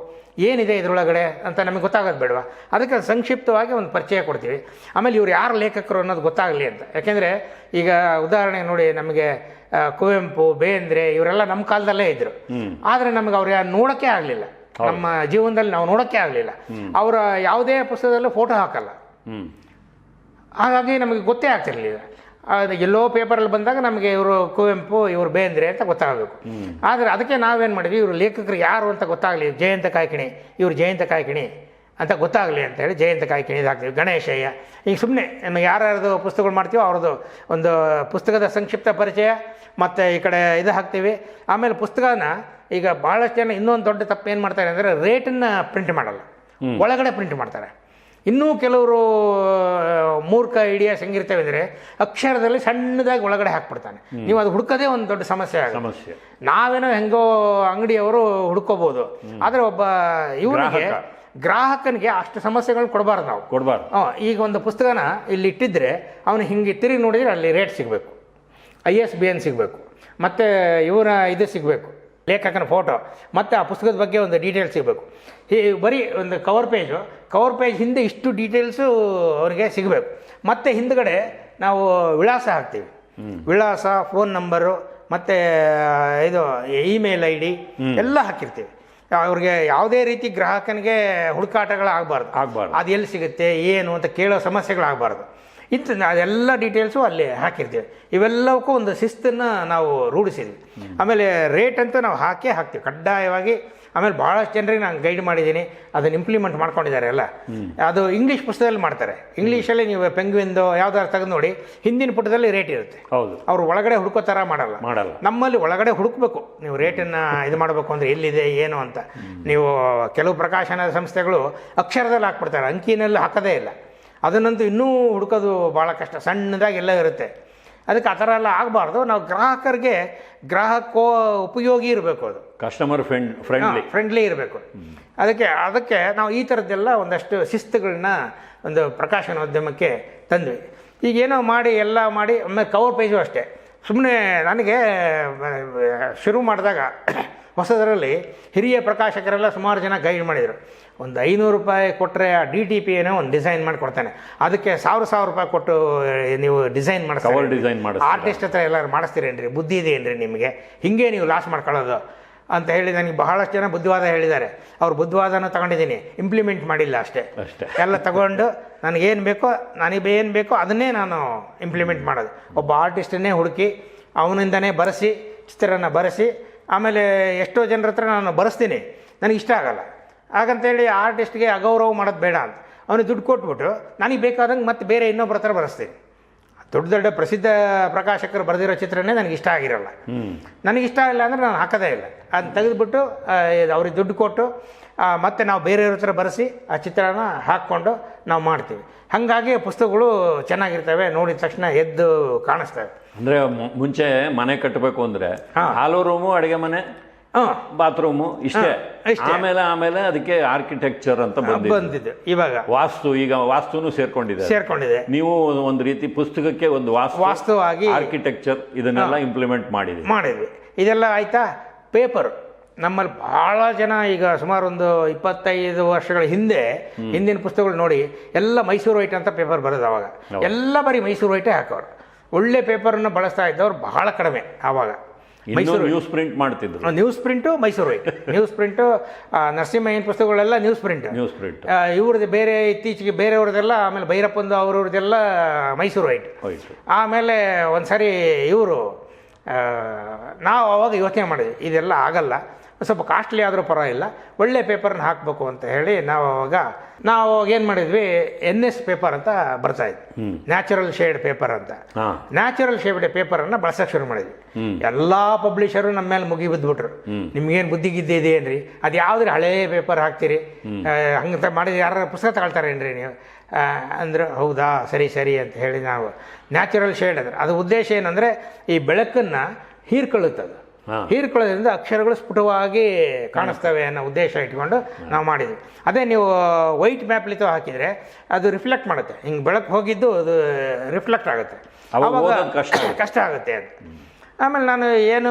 ಏನಿದೆ ಇದರೊಳಗಡೆ ಅಂತ ನಮಗೆ ಗೊತ್ತಾಗೋದು ಬೇಡವಾ? ಅದಕ್ಕೆ ಸಂಕ್ಷಿಪ್ತವಾಗಿ ಒಂದು ಪರಿಚಯ ಕೊಡ್ತೀವಿ. ಆಮೇಲೆ ಇವ್ರು ಯಾರು ಲೇಖಕರು ಅನ್ನೋದು ಗೊತ್ತಾಗಲಿ ಅಂತ. ಯಾಕೆಂದರೆ ಈಗ ಉದಾಹರಣೆ ನೋಡಿ ನಮಗೆ ಕುವೆಂಪು ಬೇಂದ್ರೆ ಇವರೆಲ್ಲ ನಮ್ಮ ಕಾಲದಲ್ಲೇ ಇದ್ದರು ಆದರೆ ನಮಗೆ ಅವ್ರು ಯಾರು ನೋಡೋಕ್ಕೆ ಆಗಲಿಲ್ಲ. ನಮ್ಮ ಜೀವನದಲ್ಲಿ ನಾವು ನೋಡೋಕ್ಕೆ ಆಗಲಿಲ್ಲ. ಅವರ ಯಾವುದೇ ಪುಸ್ತಕದಲ್ಲೂ ಫೋಟೋ ಹಾಕಲ್ಲ. ಹಾಗಾಗಿ ನಮಗೆ ಗೊತ್ತೇ ಆಗ್ತಿರ್ಲಿಲ್ಲ. ಅದು ಎಲ್ಲೋ ಪೇಪರಲ್ಲಿ ಬಂದಾಗ ನಮಗೆ ಇವರು ಕುವೆಂಪು ಇವರು ಬೇಂದ್ರೆ ಅಂತ ಗೊತ್ತಾಗಬೇಕು. ಆದರೆ ಅದಕ್ಕೆ ನಾವೇನು ಮಾಡಿದ್ವಿ ಇವರು ಲೇಖಕರು ಯಾರು ಅಂತ ಗೊತ್ತಾಗಲಿ ಜಯಂತ ಕಾಯ್ಕಿಣಿ ಇವರು ಜಯಂತ ಕಾಯ್ಕಿಣಿ ಅಂತ ಗೊತ್ತಾಗಲಿ ಅಂತ ಹೇಳಿ ಜಯಂತ ಕಾಯ್ಕಿಣಿ ಇದು ಹಾಕ್ತೀವಿ ಗಣೇಶಯ್ಯ ಈಗ ಸುಮ್ಮನೆ ನಮಗೆ ಯಾರ್ಯಾರ್ದು ಪುಸ್ತಕಗಳು ಮಾಡ್ತೀವೋ ಅವ್ರದ್ದು ಒಂದು ಪುಸ್ತಕದ ಸಂಕ್ಷಿಪ್ತ ಪರಿಚಯ ಮತ್ತು ಈ ಕಡೆ ಇದು ಹಾಕ್ತೀವಿ. ಆಮೇಲೆ ಪುಸ್ತಕನ ಈಗ ಭಾಳಷ್ಟು ಜನ ಇನ್ನೊಂದು ದೊಡ್ಡ ತಪ್ಪು ಏನು ಮಾಡ್ತಾರೆ ಅಂದರೆ ರೇಟನ್ನು ಪ್ರಿಂಟ್ ಮಾಡಲ್ಲ. ಒಳಗಡೆ ಪ್ರಿಂಟ್ ಮಾಡ್ತಾರೆ. ಇನ್ನೂ ಕೆಲವರು ಮೂರ್ಖ ಐಡಿಯಾಸ್ ಹೆಂಗಿರ್ತವೆ ಅಂದರೆ ಅಕ್ಷರದಲ್ಲಿ ಸಣ್ಣದಾಗಿ ಒಳಗಡೆ ಹಾಕ್ಬಿಡ್ತಾನೆ. ನೀವು ಅದು ಹುಡುಕೋದೇ ಒಂದು ದೊಡ್ಡ ಸಮಸ್ಯೆ ಆಗ ಸಮಸ್ಯೆ. ನಾವೇನೋ ಹೆಂಗೋ ಅಂಗಡಿಯವರು ಹುಡ್ಕೋಬಹುದು ಆದರೆ ಒಬ್ಬ ಇವರಿಗೆ ಗ್ರಾಹಕನಿಗೆ ಅಷ್ಟು ಸಮಸ್ಯೆಗಳನ್ನ ಕೊಡಬಾರ್ದು ನಾವು. ಕೊಡಬಾರ್ದು. ಈಗ ಒಂದು ಪುಸ್ತಕನ ಇಲ್ಲಿ ಇಟ್ಟಿದ್ರೆ ಅವನು ಹಿಂಗೆ ತಿರುಗಿ ನೋಡಿದರೆ ಅಲ್ಲಿ ರೇಟ್ ಸಿಗಬೇಕು. ಐ ಎಸ್ ಬಿ ಎನ್ ಸಿಗಬೇಕು. ಮತ್ತು ಇವರ ಇದು ಸಿಗಬೇಕು. ಲೇಖಕನ ಫೋಟೋ ಮತ್ತು ಆ ಪುಸ್ತಕದ ಬಗ್ಗೆ ಒಂದು ಡೀಟೇಲ್ಸ್ ಸಿಗಬೇಕು. ಈ ಬರೀ ಒಂದು ಕವರ್ ಪೇಜು ಕವರ್ ಪೇಜ್ ಹಿಂದೆ ಇಷ್ಟು ಡೀಟೇಲ್ಸು ಅವರಿಗೆ ಸಿಗಬೇಕು. ಮತ್ತು ಹಿಂದ್ಗಡೆ ನಾವು ವಿಳಾಸ ಹಾಕ್ತೀವಿ. ವಿಳಾಸ ಫೋನ್ ನಂಬರು ಮತ್ತು ಇದು ಇಮೇಲ್ ಐ ಡಿ ಎಲ್ಲ ಹಾಕಿರ್ತೀವಿ. ಅವ್ರಿಗೆ ಯಾವುದೇ ರೀತಿ ಗ್ರಾಹಕನಿಗೆ ಹುಡುಕಾಟಗಳಾಗಬಾರ್ದು. ಆಗಬಾರ್ದು. ಅದು ಎಲ್ಲಿ ಸಿಗುತ್ತೆ ಏನು ಅಂತ ಕೇಳೋ ಸಮಸ್ಯೆಗಳಾಗಬಾರ್ದು. ಇಂಥ ಅದೆಲ್ಲ ಡೀಟೇಲ್ಸು ಅಲ್ಲಿ ಹಾಕಿರ್ತೀವಿ. ಇವೆಲ್ಲವಕ್ಕೂ ಒಂದು ಶಿಸ್ತನ್ನು ನಾವು ರೂಢಿಸಿದ್ವಿ. ಆಮೇಲೆ ರೇಟ್ ಅಂತೂ ನಾವು ಹಾಕೇ ಹಾಕ್ತೀವಿ ಕಡ್ಡಾಯವಾಗಿ. ಆಮೇಲೆ ಭಾಳಷ್ಟು ಜನರಿಗೆ ನಾನು ಗೈಡ್ ಮಾಡಿದ್ದೀನಿ ಅದನ್ನು ಇಂಪ್ಲಿಮೆಂಟ್ ಮಾಡ್ಕೊಂಡಿದ್ದಾರೆ ಎಲ್ಲ. ಅದು ಇಂಗ್ಲೀಷ್ ಪುಸ್ತಕದಲ್ಲಿ ಮಾಡ್ತಾರೆ. ಇಂಗ್ಲೀಷಲ್ಲಿ ನೀವು ಪೆಂಗ್ವಿಂದು ಯಾವ್ದಾದ್ರು ತೆಗೆದು ನೋಡಿ ಹಿಂದಿನ ಪುಟದಲ್ಲಿ ರೇಟ್ ಇರುತ್ತೆ. ಹೌದು. ಅವ್ರು ಒಳಗಡೆ ಹುಡುಕೋ ಥರ ಮಾಡಲ್ಲ. ಮಾಡಲ್ಲ. ನಮ್ಮಲ್ಲಿ ಒಳಗಡೆ ಹುಡುಕಬೇಕು. ನೀವು ರೇಟನ್ನು ಇದು ಮಾಡಬೇಕು ಅಂದರೆ ಎಲ್ಲಿದೆ ಏನು ಅಂತ. ನೀವು ಕೆಲವು ಪ್ರಕಾಶನ ಸಂಸ್ಥೆಗಳು ಅಕ್ಷರದಲ್ಲಿ ಹಾಕ್ಬಿಡ್ತಾರೆ ಅಂಕಿನಲ್ಲಿ ಹಾಕೋದೇ ಇಲ್ಲ. ಅದನ್ನಂತೂ ಇನ್ನೂ ಹುಡುಕೋದು ಭಾಳ ಕಷ್ಟ. ಸಣ್ಣದಾಗಿ ಎಲ್ಲ ಇರುತ್ತೆ. ಅದಕ್ಕೆ ಆ ಥರ ಎಲ್ಲ ಆಗಬಾರ್ದು. ನಾವು ಗ್ರಾಹಕರಿಗೆ ಗ್ರಾಹಕೋ ಉಪಯೋಗಿ ಇರಬೇಕು ಅದು. ಕಸ್ಟಮರ್ ಫ್ರೆಂಡ್ ಫ್ರೆಂಡ್ಲಿ ಫ್ರೆಂಡ್ಲಿ ಇರಬೇಕು. ಅದಕ್ಕೆ ಅದಕ್ಕೆ ನಾವು ಈ ಥರದ್ದೆಲ್ಲ ಒಂದಷ್ಟು ಶಿಸ್ತುಗಳನ್ನ ಒಂದು ಪ್ರಕಾಶನೋದ್ಯಮಕ್ಕೆ ತಂದ್ವಿ. ಈಗೇನೋ ಮಾಡಿ ಎಲ್ಲ ಮಾಡಿ ಆಮೇಲೆ ಕವರ್ ಪೇಜು ಅಷ್ಟೇ. ಸುಮ್ಮನೆ ನನಗೆ ಶುರು ಮಾಡಿದಾಗ ಹೊಸದರಲ್ಲಿ ಹಿರಿಯ ಪ್ರಕಾಶಕರೆಲ್ಲ ಸುಮಾರು ಜನ ಗೈಡ್ ಮಾಡಿದರು. ಒಂದು ಐನೂರು ರೂಪಾಯಿ ಕೊಟ್ಟರೆ ಆ ಡಿ ಟಿ ಪಿ ಏನೋ ಒಂದು ಡಿಸೈನ್ ಮಾಡಿ ಕೊಡ್ತಾನೆ ಅದಕ್ಕೆ ಸಾವಿರ ಸಾವಿರ ರೂಪಾಯಿ ಕೊಟ್ಟು ನೀವು ಡಿಸೈನ್ ಮಾಡಿಸ್ತಾರೆ. ಡಿಸೈನ್ ಮಾಡಿ ಆರ್ಟಿಸ್ಟ್ ಹತ್ರ ಎಲ್ಲರೂ ಮಾಡಿಸ್ತೀರೇನ್ರಿ? ಬುದ್ಧಿ ಇದೆಯೇನ್ರಿ ನಿಮಗೆ? ಹಿಂಗೆ ನೀವು ಲಾಸ್ ಮಾಡ್ಕೊಳ್ಳೋದು. ಅಂತ ಹೇಳಿ ನನಗೆ ಬಹಳಷ್ಟು ಜನ ಬುದ್ಧಿವಾದ ಹೇಳಿದ್ದಾರೆ. ಅವ್ರು ಬುದ್ಧಿವಾದನ ತಗೊಂಡಿದ್ದೀನಿ. ಇಂಪ್ಲಿಮೆಂಟ್ ಮಾಡಿಲ್ಲ ಅಷ್ಟೇ. ಅಷ್ಟೇ. ಎಲ್ಲ ತಗೊಂಡು ನನಗೇನು ಬೇಕೋ ನನಗೆ ಏನು ಬೇಕೋ ಅದನ್ನೇ ನಾನು ಇಂಪ್ಲಿಮೆಂಟ್ ಮಾಡೋದು. ಒಬ್ಬ ಆರ್ಟಿಸ್ಟನ್ನೇ ಹುಡುಕಿ ಅವನಿಂದನೇ ಬರೆಸಿ ಚಿತ್ರನ ಬರೆಸಿ ಆಮೇಲೆ ಎಷ್ಟೋ ಜನರ ಹತ್ರ ನಾನು ಬರೆಸ್ತೀನಿ. ನನಗೆ ಇಷ್ಟ ಆಗಲ್ಲ. ಹಾಗಂತೇಳಿ ಆರ್ಟಿಸ್ಟ್ಗೆ ಅಗೌರವ ಮಾಡೋದು ಬೇಡ ಅಂತ. ಅವನಿಗೆ ದುಡ್ಡು ಕೊಟ್ಬಿಟ್ಟು ನನಗೆ ಬೇಕಾದಂಗೆ ಮತ್ತೆ ಬೇರೆ ಇನ್ನೊಬ್ಬರ ಹತ್ರ ಬರೆಸ್ತೀನಿ. ದೊಡ್ಡ ದೊಡ್ಡ ಪ್ರಸಿದ್ಧ ಪ್ರಕಾಶಕರು ಬರೆದಿರೋ ಚಿತ್ರನೇ ನನಗೆ ಇಷ್ಟ ಆಗಿರಲ್ಲ. ನನಗೆ ಇಷ್ಟ ಇಲ್ಲ ಅಂದರೆ ನಾನು ಹಾಕೋದೇ ಇಲ್ಲ. ಅದನ್ನ ತೆಗೆದುಬಿಟ್ಟು ಅವ್ರಿಗೆ ದುಡ್ಡು ಕೊಟ್ಟು ಮತ್ತೆ ನಾವು ಬೇರೆಯವ್ರ ಹತ್ರ ಬರೆಸಿ ಆ ಚಿತ್ರನ ಹಾಕ್ಕೊಂಡು ನಾವು ಮಾಡ್ತೀವಿ. ಹಾಗಾಗಿ ಪುಸ್ತಕಗಳು ಚೆನ್ನಾಗಿರ್ತವೆ. ನೋಡಿದ ತಕ್ಷಣ ಎದ್ದು ಕಾಣಿಸ್ತವೆ. ಅಂದ್ರೆ ಮುಂಚೆ ಮನೆ ಕಟ್ಟಬೇಕು ಅಂದ್ರೆ ಹಾಲ್ ರೂಮು ಅಡಿಗೆ ಮನೆ ಹಾಂ. ಬಾತ್ರೂಮು ಇಷ್ಟೇ. ಆಮೇಲೆ ಆಮೇಲೆ ಅದಕ್ಕೆ ಆರ್ಕಿಟೆಕ್ಚರ್ ಅಂತ ಬಂದಿದೆ. ಇವಾಗ ವಾಸ್ತು ಈಗ ವಾಸ್ತುನು ಸೇರ್ಕೊಂಡಿದೆ ಸೇರ್ಕೊಂಡಿದೆ. ನೀವು ಒಂದು ರೀತಿ ಪುಸ್ತಕಕ್ಕೆ ಒಂದು ವಾಸ್ತು ವಾಸ್ತವವಾಗಿ ಆರ್ಕಿಟೆಕ್ಚರ್ ಇದನ್ನೆಲ್ಲ ಇಂಪ್ಲಿಮೆಂಟ್ ಮಾಡಿದೆ ಮಾಡಿದ್ವಿ. ಇದೆಲ್ಲ ಆಯ್ತಾ? ಪೇಪರ್ ನಮ್ಮಲ್ಲಿ ಭಾಳ ಜನ ಈಗ ಸುಮಾರು ಒಂದು ಇಪ್ಪತ್ತೈದು ವರ್ಷಗಳ ಹಿಂದೆ ಹಿಂದಿನ ಪುಸ್ತಕಗಳು ನೋಡಿ ಎಲ್ಲ ಮೈಸೂರು ವೈಟ್ ಅಂತ ಪೇಪರ್ ಬರೋದು ಅವಾಗ. ಎಲ್ಲ ಬರೀ ಮೈಸೂರು ವೈಟೇ ಹಾಕೋರು ಒಳ್ಳೆ ಪೇಪರನ್ನು ಬಳಸ್ತಾ ಇದ್ದವ್ರು ಬಹಳ ಕಡಿಮೆ ಆವಾಗ. ಮೈಸೂರು ನ್ಯೂಸ್ ಪ್ರಿಂಟ್ ಮಾಡ್ತಿದ್ರು. ನ್ಯೂಸ್ ಪ್ರಿಂಟು ಮೈಸೂರು ಐತೆ ನ್ಯೂಸ್ ಪ್ರಿಂಟು ನರಸಿಂಹಯ್ಯನ ಪುಸ್ತಕಗಳೆಲ್ಲ ನ್ಯೂಸ್ ಪ್ರಿಂಟ್ ನ್ಯೂಸ್ ಪ್ರಿಂಟ್ ಇವ್ರದ್ದು ಬೇರೆ ಇತ್ತೀಚೆಗೆ ಬೇರೆಯವ್ರದ್ದೆಲ್ಲ ಆಮೇಲೆ ಭೈರಪ್ಪಂದು ಅವ್ರವ್ರದ್ದೆಲ್ಲ ಮೈಸೂರು ವೈಟ್ ಆಮೇಲೆ ಒಂದು ಸಾರಿ ಇವರು ನಾವು ಅವಾಗ ಯೋಚನೆ ಮಾಡಿದ್ವಿ ಇದೆಲ್ಲ ಆಗಲ್ಲ. ಸ್ವಲ್ಪ ಕಾಸ್ಟ್ಲಿ ಆದರೂ ಪರವಾಗಿಲ್ಲ ಒಳ್ಳೆ ಪೇಪರ್ನ ಹಾಕಬೇಕು ಅಂತ ಹೇಳಿ ನಾವು ಅವಾಗ ನಾವು ಏನು ಮಾಡಿದ್ವಿ ಎನ್ ಎಸ್ ಪೇಪರ್ ಅಂತ ಬರ್ತಾ ಇದ್ವಿ ನ್ಯಾಚುರಲ್ ಶೇಡ್ ಪೇಪರ್ ಅಂತ. ನ್ಯಾಚುರಲ್ ಶೇಡ್ ಪೇಪರನ್ನು ಬಳಸೋಕೆ ಶುರು ಮಾಡಿದ್ವಿ. ಎಲ್ಲ ಪಬ್ಲಿಷರು ನಮ್ಮ ಮೇಲೆ ಮುಗಿ ಬಿದ್ದುಬಿಟ್ರು ನಿಮ್ಗೇನು ಬುದ್ಧಿ ಗಿದ್ದೆ ಇದೆ ಏನ್ರಿ? ಅದು ಯಾವ್ದ್ರಿ ಹಳೇ ಪೇಪರ್ ಹಾಕ್ತೀರಿ? ಹಂಗಂತ ಮಾಡಿದ್ರೆ ಯಾರು ಪುಸ್ತಕ ತಗೊಳ್ತಾರೇನ್ರಿ ನೀವು? ಅಂದ್ರೆ ಹೌದಾ ಸರಿ ಸರಿ ಅಂತ ಹೇಳಿ ನಾವು. ನ್ಯಾಚುರಲ್ ಶೇಡ್ ಅಂದ್ರೆ ಅದು ಉದ್ದೇಶ ಏನಂದರೆ ಈ ಬೆಳಕನ್ನು ಹೀರ್ಕೊಳ್ಳುತ್ತದು. ಹೀರ್ಕೊಳ್ಳೋದ್ರಿಂದ ಅಕ್ಷರಗಳು ಸ್ಫುಟವಾಗಿ ಕಾಣಿಸ್ತವೆ ಅನ್ನೋ ಉದ್ದೇಶ ಇಟ್ಕೊಂಡು ನಾವು ಮಾಡಿದ್ವಿ. ಅದೇ ನೀವು ವೈಟ್ ಮ್ಯಾಪ್ಲಿತ ಹಾಕಿದರೆ ಅದು ರಿಫ್ಲೆಕ್ಟ್ ಮಾಡುತ್ತೆ. ಹಿಂಗೆ ಬೆಳಕು ಹೋಗಿದ್ದು ಅದು ರಿಫ್ಲೆಕ್ಟ್ ಆಗುತ್ತೆ. ಅವಾಗ ಕಷ್ಟ ಆಗುತ್ತೆ. ಕಷ್ಟ ಆಗುತ್ತೆ ಅಂತ. ಆಮೇಲೆ ನಾನು ಏನು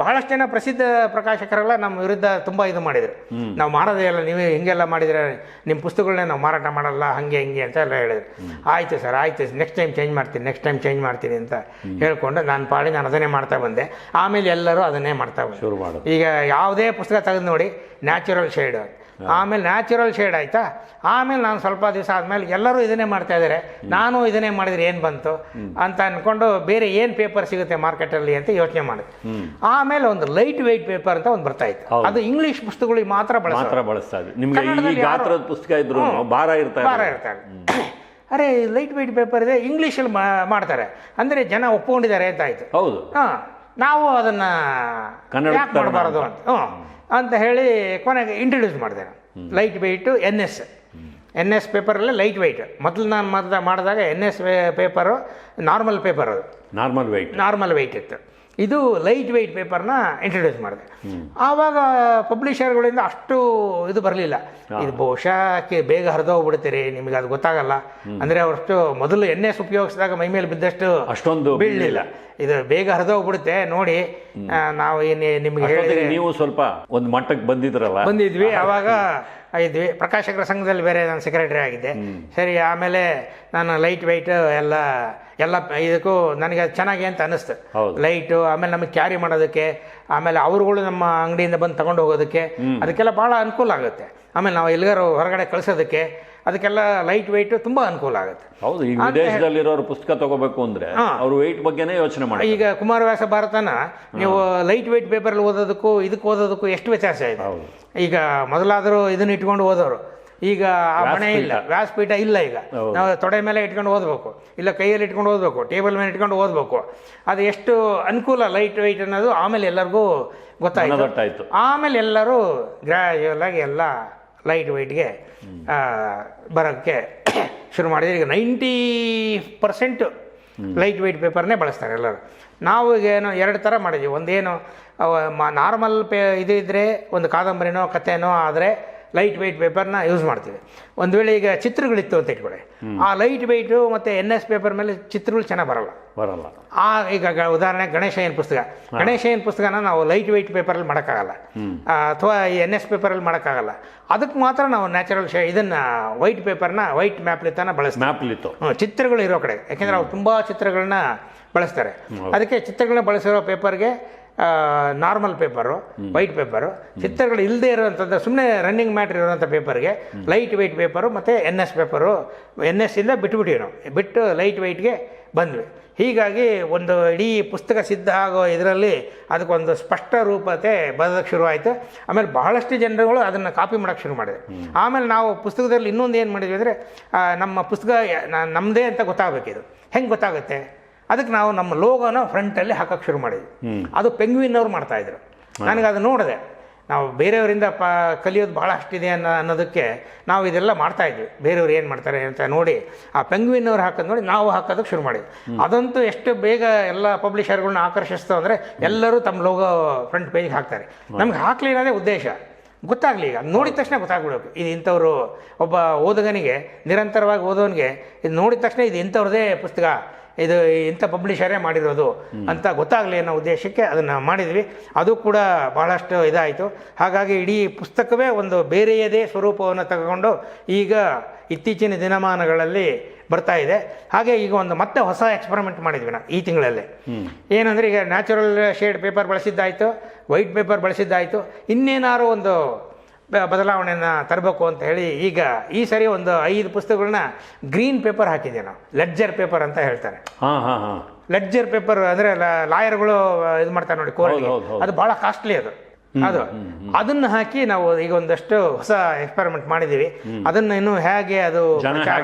ಬಹಳಷ್ಟು ಜನ ಪ್ರಸಿದ್ಧ ಪ್ರಕಾಶಕರೆಲ್ಲ ನಮ್ಮ ವಿರುದ್ಧ ತುಂಬ ಇದು ಮಾಡಿದರು. ನಾವು ಮಾಡೋದೇ ಇಲ್ಲ ನೀವು ಹಿಂಗೆಲ್ಲ ಮಾಡಿದರೆ ನಿಮ್ಮ ಪುಸ್ತಕಗಳನ್ನೇ ನಾವು ಮಾರಾಟ ಮಾಡಲ್ಲ ಹಾಗೆ ಹಿಂಗೆ ಅಂತ ಎಲ್ಲ ಹೇಳಿದ್ರು. ಆಯಿತು ಸರ್ ಆಯಿತು ನೆಕ್ಸ್ಟ್ ಟೈಮ್ ಚೇಂಜ್ ಮಾಡ್ತೀನಿ ನೆಕ್ಸ್ಟ್ ಟೈಮ್ ಚೇಂಜ್ ಮಾಡ್ತೀನಿ ಅಂತ ಹೇಳ್ಕೊಂಡು ನಾನು ಪಾಡಿ ನಾನು ಅದನ್ನೇ ಮಾಡ್ತಾ ಬಂದೆ. ಆಮೇಲೆ ಎಲ್ಲರೂ ಅದನ್ನೇ ಮಾಡ್ತಾ ಬಂದೆ ಈಗ ಯಾವುದೇ ಪುಸ್ತಕ ತೆಗೆದು ನೋಡಿ ನ್ಯಾಚುರಲ್ ಶೇಡ್ ಆಮೇಲೆ ನ್ಯಾಚುರಲ್ ಶೇಡ್ ಆಯಿತಾ? ಆಮೇಲೆ ನಾನು ಸ್ವಲ್ಪ ದಿವಸ ಆದಮೇಲೆ ಎಲ್ಲರೂ ಇದನ್ನೇ ಮಾಡ್ತಾ ಇದ್ದಾರೆ ನಾನು ಇದನ್ನೇ ಮಾಡಿದ್ರೆ ಏನು ಬಂತು? ಅಂತ ಅಂದ್ಕೊಂಡು ಬೇರೆ ಏನು ಪೇಪರ್ ಸಿಗುತ್ತೆ ಮಾರ್ಕೆಟಲ್ಲಿ ಅಂತ ಯೋಚನೆ ಮಾಡಿದೆ. ಆಮೇಲೆ ಒಂದು ಲೈಟ್ ವೆಯ್ಟ್ ಪೇಪರ್ ಅಂತ ಒಂದು ಬರ್ತಾ ಇತ್ತು. ಅದು ಇಂಗ್ಲೀಷ್ ಪುಸ್ತಕಗಳಿಗೆ ಮಾತ್ರ ಬಳಸೋದು ಮಾತ್ರ ಬಳಸ್ತಾ ಇದ್ವಿ ನಿಮ್ಗೆ ಈ ಗಾತ್ರದ ಪುಸ್ತಕ ಇದ್ರು ಭಾರ ಇರ್ತಾರೆ ಭಾರ. ಇರ್ತಾರೆ ಅರೆ ಲೈಟ್ ವೆಯ್ಟ್ ಪೇಪರ್ ಇದೆ ಇಂಗ್ಲೀಷಲ್ಲಿ ಮಾಡ್ತಾರೆ. ಅಂದರೆ ಜನ ಒಪ್ಕೊಂಡಿದ್ದಾರೆ ಅಂತ ಆಯಿತು. ಹೌದು. ಹಾಂ. ನಾವು ಅದನ್ನು ಕನ್ನಡಕ್ಕೆ ಯಾಕೆ ಮಾಡಬಾರ್ದು ಅಂತ. ಹ್ಞೂ ಅಂತ ಹೇಳಿ ಕೊನೆಗೆ ಇಂಟ್ರಡ್ಯೂಸ್ ಮಾಡಿದೆ ನಾನು. Lightweight N S N S ಪೇಪರಲ್ಲೇ light weight ಮೊದಲು ನಾನು ಮಾಡಿದಾಗ N S paper normal paper ಅದು ನಾರ್ಮಲ್ ವೆಯ್ಟ್ ನಾರ್ಮಲ್ ವೆಯ್ಟ್ ಇತ್ತು. ಇದು ಲೈಟ್ ವೆಯ್ಟ್ ಪೇಪರ್ನ ಇಂಟ್ರೊಡ್ಯೂಸ್ ಮಾಡಿದೆ. ಆವಾಗ ಪಬ್ಲಿಷರ್ಗಳಿಂದ ಅಷ್ಟು ಇದು ಬರಲಿಲ್ಲ. ಇದು ಬಹುಶಃ ಬೇಗ ಹರಿದೋಗ್ಬಿಡ್ತೀರಿ ನಿಮಗೆ ಅದು ಗೊತ್ತಾಗಲ್ಲ. ಅಂದರೆ ಅವರಷ್ಟು ಮೊದಲು ಎಣ್ಣೆ ಉಪಯೋಗಿಸಿದಾಗ ಮೈ ಮೇಲೆ ಬಿದ್ದಷ್ಟು ಅಷ್ಟೊಂದು ಬೀಳಲಿಲ್ಲ. ಇದು ಬೇಗ ಹರಿದೋಗ್ಬಿಡುತ್ತೆ ನೋಡಿ. ನಾವು ಏನು ನಿಮಗೆ ಹೇಳಿದ್ರೆ ನೀವು ಸ್ವಲ್ಪ ಒಂದು ಮಟ್ಟಕ್ಕೆ ಬಂದಿದ್ರಲ್ಲ. ಬಂದಿದ್ವಿ. ಆವಾಗ ಇದ್ವಿ ಪ್ರಕಾಶಕರ ಸಂಘದಲ್ಲಿ ಬೇರೆ ನಾನು ಸೆಕ್ರೆಟರಿ ಆಗಿದ್ದೆ. ಸರಿ ಆಮೇಲೆ ನಾನು ಲೈಟ್ ವೈಟ್ ಎಲ್ಲ ಎಲ್ಲ ಇದಕ್ಕೂ ನನಗೆ ಅದು ಚೆನ್ನಾಗಿ ಅಂತ ಅನ್ನಿಸ್ತು. ಲೈಟು ಆಮೇಲೆ ನಮಗೆ ಕ್ಯಾರಿ ಮಾಡೋದಕ್ಕೆ ಆಮೇಲೆ ಅವರುಗಳು ನಮ್ಮ ಅಂಗಡಿಯಿಂದ ಬಂದು ತಗೊಂಡು ಹೋಗೋದಕ್ಕೆ ಅದಕ್ಕೆಲ್ಲ ಭಾಳ ಅನುಕೂಲ ಆಗುತ್ತೆ. ಆಮೇಲೆ ನಾವು ಎಲ್ಲಿಗಾರು ಹೊರಗಡೆ ಕಳಿಸೋದಕ್ಕೆ ಅದಕ್ಕೆಲ್ಲ ಲೈಟ್ ವೆಯ್ಟ್ ತುಂಬ ಅನುಕೂಲ ಆಗುತ್ತೆ. ಹೌದು ಈಗ ವಿದೇಶದಲ್ಲಿರೋರು ಪುಸ್ತಕ ತಗೋಬೇಕು ಅಂದ್ರೆ ಅವರು ವೆಯ್ಟ್ ಬಗ್ಗೆನೇ ಯೋಚನೆ ಮಾಡಿ ಈಗ ಕುಮಾರವ್ಯಾಸ ಭಾರತನ ನೀವು ಲೈಟ್ ವೆಯ್ಟ್ ಪೇಪರಲ್ಲಿ ಓದೋದಕ್ಕೂ ಇದಕ್ಕೆ ಓದೋದಕ್ಕೂ ಎಷ್ಟು ವ್ಯತ್ಯಾಸ ಇದೆ. ಈಗ ಮೊದಲಾದರೂ ಇದನ್ನ ಇಟ್ಕೊಂಡು ಓದೋರು. ಈಗ ಆ ಮನೆ ಇಲ್ಲ ವ್ಯಾಸಪೀಠ ಇಲ್ಲ ಈಗ. ನಾವು ತೊಡೆ ಮೇಲೆ ಇಟ್ಕೊಂಡು ಓದಬೇಕು ಇಲ್ಲ ಕೈಯಲ್ಲಿ ಇಟ್ಕೊಂಡು ಓದಬೇಕು ಟೇಬಲ್ ಮೇಲೆ ಇಟ್ಕೊಂಡು ಓದಬೇಕು. ಅದು ಎಷ್ಟು ಅನುಕೂಲ ಲೈಟ್ ವೆಯ್ಟ್ ಅನ್ನೋದು ಆಮೇಲೆ ಎಲ್ಲರಿಗೂ ಗೊತ್ತಾಯ್ತು. ಆಮೇಲೆ ಎಲ್ಲರೂ ಗ್ರ್ಯಾಜುವಲ್ ಆಗಿ ಎಲ್ಲ ಲೈಟ್ ವೆಯ್ಟ್ಗೆ ಬರೋಕ್ಕೆ ಶುರು ಮಾಡಿದೆ ಈಗ ನೈಂಟಿ ಪರ್ಸೆಂಟು ಲೈಟ್ ವೆಯ್ಟ್ ಪೇಪರ್ನೇ ಬಳಸ್ತಾರೆ ಎಲ್ಲರೂ. ನಾವು ಏನು ಎರಡು ಥರ ಮಾಡಿದ್ವಿ ಒಂದೇನು ನಾರ್ಮಲ್ ಪೇ ಇದು ಇದ್ದರೆ ಒಂದು ಕಾದಂಬರಿನೋ, ಕಥೆನೋ ಆದರೆ ಲೈಟ್ ವೆಯ್ಟ್ ಪೇಪರ್ನ ಯೂಸ್ ಮಾಡ್ತೀವಿ. ಒಂದು ವೇಳೆ ಈಗ ಚಿತ್ರಗಳಿತ್ತು ಅಂತ ಇಟ್ಕೊಳ್ಳಿ ಆ ಲೈಟ್ ವೆಯ್ಟು ಮತ್ತು ಎನ್ ಎಸ್ ಪೇಪರ್ ಮೇಲೆ ಚಿತ್ರಗಳು ಚೆನ್ನಾಗಿ ಬರಲ್ಲ. ಬರಲ್ಲ. ಆ ಈಗ ಗ- ಗಣೇಶ ಏನು ಪುಸ್ತಕ. ಗಣೇಶಯ್ಯನ ಪುಸ್ತಕನ ನಾವು ಲೈಟ್ ವೆಯ್ಟ್ ಪೇಪರಲ್ಲಿ ಮಾಡೋಕ್ಕಾಗಲ್ಲ. ಅಥವಾ ಈ ಎನ್ ಎಸ್ ಪೇಪರಲ್ಲಿ ಮಾಡೋಕ್ಕಾಗಲ್ಲ. ಅದಕ್ಕೆ ಮಾತ್ರ ನಾವು ನ್ಯಾಚುರಲ್ ಶೇ ಇದನ್ನು ವೈಟ್ ಪೇಪರ್ನ ವೈಟ್ ಮ್ಯಾಪ್ಲಿತನ ಬಳಸ್ತೀವಿ. ಮ್ಯಾಪ್ಲಿತ್ತು ಚಿತ್ರಗಳು ಇರೋ ಕಡೆ. ಯಾಕೆಂದರೆ ಅವ್ರು ತುಂಬ ಚಿತ್ರಗಳನ್ನ ಬಳಸ್ತಾರೆ. ಅದಕ್ಕೆ ಚಿತ್ರಗಳನ್ನ ಬಳಸಿರೋ ಪೇಪರ್ಗೆ ನಾರ್ಮಲ್ ಪೇಪರು ವೈಟ್ ಪೇಪರು ಚಿತ್ರಗಳು ಇಲ್ಲದೆ ಇರೋವಂಥದ್ದು ಸುಮ್ಮನೆ ರನ್ನಿಂಗ್ ಮ್ಯಾಟ್ರ್ ಇರೋವಂಥ ಪೇಪರ್ಗೆ ಲೈಟ್ ವೆಯ್ಟ್ ಪೇಪರು ಮತ್ತು N S paper N S ಇಂದ ಬಿಟ್ಬಿಟ್ಟಿವಿ ನಾವು ಬಿಟ್ಟು ಲೈಟ್ ವೆಯ್ಟ್ಗೆ ಬಂದ್ವಿ. ಹೀಗಾಗಿ ಒಂದು ಇಡೀ ಪುಸ್ತಕ ಸಿದ್ಧ ಆಗೋ ಇದರಲ್ಲಿ ಅದಕ್ಕೊಂದು ಸ್ಪಷ್ಟ ರೂಪತೆ ಬರೋದಕ್ಕೆ ಶುರುವಾಯಿತು. ಆಮೇಲೆ ಬಹಳಷ್ಟು ಜನರುಗಳು ಅದನ್ನು ಕಾಪಿ ಮಾಡೋಕ್ಕೆ ಶುರು ಮಾಡಿದೆ ಆಮೇಲೆ ನಾವು ಪುಸ್ತಕದಲ್ಲಿ ಇನ್ನೊಂದು ಏನು ಮಾಡಿದ್ವಿ ಅಂದರೆ ನಮ್ಮ ಪುಸ್ತಕ ನಮ್ಮದೇ ಅಂತ ಗೊತ್ತಾಗಬೇಕಿದು. ಹೆಂಗೆ ಗೊತ್ತಾಗುತ್ತೆ? ಅದಕ್ಕೆ ನಾವು ನಮ್ಮ ಲೋಗೋನ ಫ್ರಂಟಲ್ಲಿ ಹಾಕೋಕ್ಕೆ ಶುರು ಮಾಡಿದ್ವಿ. ಅದು ಪೆಂಗ್ವಿನ್ ಅವ್ರು ಮಾಡ್ತಾಯಿದ್ರು ನನಗೆ ಅದು ನೋಡಿದೆ. ನಾವು ಬೇರೆಯವರಿಂದ ಪ ಕಲಿಯೋದು ಭಾಳ ಅಷ್ಟಿದೆ ಅನ್ನೋ ಅನ್ನೋದಕ್ಕೆ ನಾವು ಇದೆಲ್ಲ ಮಾಡ್ತಾ ಇದ್ವಿ. ಬೇರೆಯವ್ರು ಏನು ಮಾಡ್ತಾರೆ ಅಂತ ನೋಡಿ ಆ ಪೆಂಗ್ವಿನ್ ಅವ್ರು ಹಾಕೋದು ನೋಡಿ ನಾವು ಹಾಕೋದಕ್ಕೆ ಶುರು ಮಾಡಿದ್ವಿ. ಅದಂತೂ ಎಷ್ಟು ಬೇಗ ಎಲ್ಲ ಪಬ್ಲಿಷರ್ಗಳನ್ನ ಆಕರ್ಷಿಸ್ತು ಅಂದರೆ ಎಲ್ಲರೂ ತಮ್ಮ ಲೋಗೋ ಫ್ರಂಟ್ ಪೇಜ್ಗೆ ಹಾಕ್ತಾರೆ. ನಮ್ಗೆ ಹಾಕ್ಲಿ ಅನ್ನೋದೇ ಉದ್ದೇಶ. ಗೊತ್ತಾಗಲಿ ಈಗ. ಅದು ನೋಡಿದ ತಕ್ಷಣ ಗೊತ್ತಾಗ್ಬಿಡ್ಬೇಕು ಇದು ಇಂಥವ್ರು ಒಬ್ಬ ಓದುಗನಿಗೆ ನಿರಂತರವಾಗಿ ಓದೋನಿಗೆ ಇದು ನೋಡಿದ ತಕ್ಷಣ ಇದು ಇಂಥವ್ರದೇ ಪುಸ್ತಕ. ಇದು ಇಂಥ ಪಬ್ಲಿಷರೇ ಮಾಡಿರೋದು ಅಂತ ಗೊತ್ತಾಗಲಿ ಅನ್ನೋ ಉದ್ದೇಶಕ್ಕೆ ಅದನ್ನು ಮಾಡಿದ್ವಿ. ಅದು ಕೂಡ ಭಾಳಷ್ಟು ಇದಾಯಿತು. ಹಾಗಾಗಿ ಇಡೀ ಪುಸ್ತಕವೇ ಒಂದು ಬೇರೆಯದೇ ಸ್ವರೂಪವನ್ನು ತಗೊಂಡು ಈಗ ಇತ್ತೀಚಿನ ದಿನಮಾನಗಳಲ್ಲಿ ಬರ್ತಾ ಇದೆ. ಹಾಗೆ ಈಗ ಒಂದು ಮತ್ತೆ ಹೊಸ ಎಕ್ಸ್ಪರಿಮೆಂಟ್ ಮಾಡಿದ್ವಿ ನಾವು ಈ ತಿಂಗಳಲ್ಲಿ. ಏನಂದರೆ ಈಗ ನ್ಯಾಚುರಲ್ ಶೇಡ್ ಪೇಪರ್ ಬಳಸಿದ್ದಾಯಿತು ವೈಟ್ ಪೇಪರ್ ಬಳಸಿದ್ದಾಯಿತು ಇನ್ನೇನಾರು ಒಂದು ಬದಲಾವಣೆಯನ್ನು ತರಬೇಕು ಅಂತ ಹೇಳಿ ಈಗ ಈ ಸರಿ ಒಂದು ಐದು ಪುಸ್ತಕಗಳನ್ನ ಗ್ರೀನ್ ಪೇಪರ್ ಹಾಕಿದ್ದೀವಿ ನಾವು ಲೆಡ್ಜರ್ ಪೇಪರ್ ಅಂತ ಹೇಳ್ತಾರೆ. ಹಾಂ ಹಾಂ ಹಾಂ. ಲೆಡ್ಜರ್ ಪೇಪರ್ ಅಂದರೆ ಲಾಯರ್ಗಳು ಇದು ಮಾಡ್ತಾರೆ ನೋಡಿ ಕೋರ್ಟ್. ಅದು ಭಾಳ ಕಾಸ್ಟ್ಲಿ ಅದು. ಅದು. ಅದನ್ನು ಹಾಕಿ ನಾವು ಈಗ ಒಂದಷ್ಟು ಹೊಸ ಎಕ್ಸ್ಪೆರಿಮೆಂಟ್ ಮಾಡಿದ್ದೀವಿ ಅದನ್ನ ಇನ್ನು ಹೇಗೆ ಅದು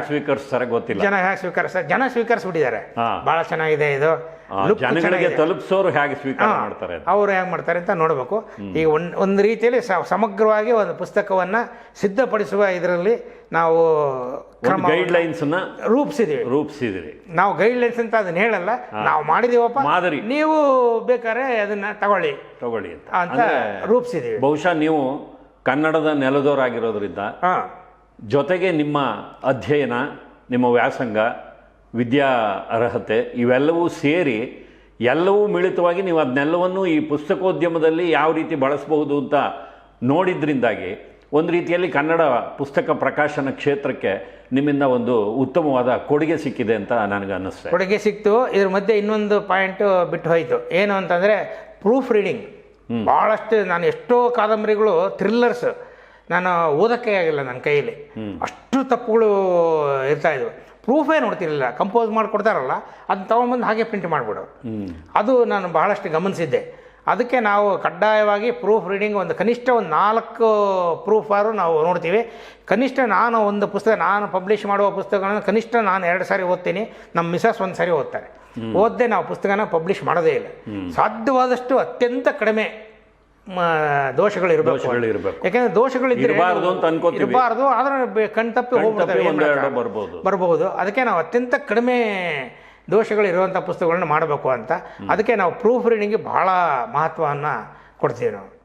ಸ್ವೀಕರಿಸ್ತಾರೆ ಗೊತ್ತಿಲ್ಲ. ಜನ ಹೇಗೆ ಸ್ವೀಕರಿಸ ಜನ ಸ್ವೀಕರಿಸ್ಬಿಟ್ಟಿದ್ದಾರೆ. ಭಾಳ ಚೆನ್ನಾಗಿದೆ ಇದು. ಜನಗಳಿಗೆ. ತಲುಪಿಸೋರು ಹೇಗೆ ಸ್ವೀಕಾರ ಮಾಡ್ತಾರೆ. ಅವರು ಹೇಗೆ ಮಾಡ್ತಾರೆ ಅಂತ ನೋಡಬೇಕು. ಈಗ ಒಂದು ಒಂದು ರೀತಿಯಲ್ಲಿ ಸಮಗ್ರವಾಗಿ ಒಂದು ಪುಸ್ತಕವನ್ನು ಸಿದ್ಧಪಡಿಸುವ ಇದರಲ್ಲಿ ನಾವು ಒಂದು ಕ್ರಮ ಗೈಡ್ ಲೈನ್ಸ್ನ ರೂಪಿಸಿದ್ದೀವಿ ರೂಪಿಸಿದ್ರಿ ನಾವು ಗೈಡ್ಲೈನ್ಸ್ ಅಂತ ಅದನ್ನ ಹೇಳಲ್ಲ. ನಾವು ಮಾಡಿದೀವಪ್ಪ. ಮಾದರಿ. ನೀವು ಬೇಕಾದ್ರೆ ಅದನ್ನ ತಗೊಳ್ಳಿ ತಗೊಳ್ಳಿ ಅಂತ. ರೂಪಿಸಿದೀವಿ. ಬಹುಶಃ ನೀವು ಕನ್ನಡದ ನೆಲದವರಾಗಿರೋದ್ರಿಂದ ಜೊತೆಗೆ ನಿಮ್ಮ ಅಧ್ಯಯನ ನಿಮ್ಮ ವ್ಯಾಸಂಗ ವಿದ್ಯಾ ಅರ್ಹತೆ ಇವೆಲ್ಲವೂ ಸೇರಿ ಎಲ್ಲವೂ ಮಿಳಿತವಾಗಿ ನೀವು ಅದನ್ನೆಲ್ಲವನ್ನು ಈ ಪುಸ್ತಕೋದ್ಯಮದಲ್ಲಿ ಯಾವ ರೀತಿ ಬಳಸಬಹುದು ಅಂತ ನೋಡಿದ್ರಿಂದಾಗಿ ಒಂದು ರೀತಿಯಲ್ಲಿ ಕನ್ನಡ ಪುಸ್ತಕ ಪ್ರಕಾಶನ ಕ್ಷೇತ್ರಕ್ಕೆ ನಿಮ್ಮಿಂದ ಒಂದು ಉತ್ತಮವಾದ ಕೊಡುಗೆ ಸಿಕ್ಕಿದೆ ಅಂತ ನನಗೆ ಅನ್ನಿಸ್ತದೆ ಕೊಡುಗೆ ಸಿಕ್ತು. ಇದ್ರ ಮಧ್ಯೆ ಇನ್ನೊಂದು ಪಾಯಿಂಟ್ ಬಿಟ್ಟು ಹೋಯಿತು. ಏನು ಅಂತಂದರೆ ಪ್ರೂಫ್ ರೀಡಿಂಗ್. ಭಾಳಷ್ಟು ನಾನು ಎಷ್ಟೋ ಕಾದಂಬರಿಗಳು ಥ್ರಿಲ್ಲರ್ಸ್ ನಾನು ಓದೋಕ್ಕೆ ಆಗಿಲ್ಲ ನನ್ನ ಕೈಯಲ್ಲಿ. ಅಷ್ಟು ತಪ್ಪುಗಳು ಇರ್ತಾ ಇದ್ವು. ಪ್ರೂಫೇ ನೋಡ್ತಿರಲಿಲ್ಲ ಕಂಪೋಸ್ ಮಾಡಿ ಕೊಡ್ತಾರಲ್ಲ ಅದನ್ನ ತೊಗೊಂಬಂದು ಹಾಗೆ ಪ್ರಿಂಟ್ ಮಾಡಿಬಿಡೋರು. ಅದು ನಾನು ಬಹಳಷ್ಟು ಗಮನಿಸಿದ್ದೆ. ಅದಕ್ಕೆ ನಾವು ಕಡ್ಡಾಯವಾಗಿ ಪ್ರೂಫ್ ರೀಡಿಂಗ್ ಒಂದು ಕನಿಷ್ಠ ಒಂದು ನಾಲ್ಕು ಪ್ರೂಫ್ ಆರು ನಾವು ನೋಡ್ತೀವಿ. ಕನಿಷ್ಠ ನಾನು ಒಂದು ಪುಸ್ತಕ ನಾನು ಪಬ್ಲಿಷ್ ಮಾಡುವ ಪುಸ್ತಕಗಳನ್ನು ಕನಿಷ್ಠ ನಾನು ಎರಡು ಸಾರಿ ಓದ್ತೀನಿ ನಮ್ಮ ಮಿಸಸ್ ಒಂದು ಸಾರಿ ಓದ್ತಾರೆ. ಓದದೆ ನಾವು ಪುಸ್ತಕನ ಪಬ್ಲಿಷ್ ಮಾಡೋದೇ ಇಲ್ಲ. ಸಾಧ್ಯವಾದಷ್ಟು ಅತ್ಯಂತ ಕಡಿಮೆ ದೋಷಗಳು ಇರಬೇಕು. ಯಾಕಂದ್ರೆ ದೋಷಗಳು ಇರ್ಬಾರ್ದು ಆದ್ರೆ ಕಣ್ತಪ್ಪಿ ಹೋಗ್ಬಿಡ್ತವೆ. ಬರ್ಬೋದು. ಬರ್ಬೋದು. ಅದಕ್ಕೆ ನಾವು ಅತ್ಯಂತ ಕಡಿಮೆ ದೋಷಗಳು ಇರುವಂಥ ಪುಸ್ತಕಗಳನ್ನ ಮಾಡಬೇಕು ಅಂತ. ಅದಕ್ಕೆ ನಾವು ಪ್ರೂಫ್ ರೀಡಿಂಗ್ಗೆ ಬಹಳ ಮಹತ್ವವನ್ನು ಕೊಡ್ತೀವಿ ನಾವು.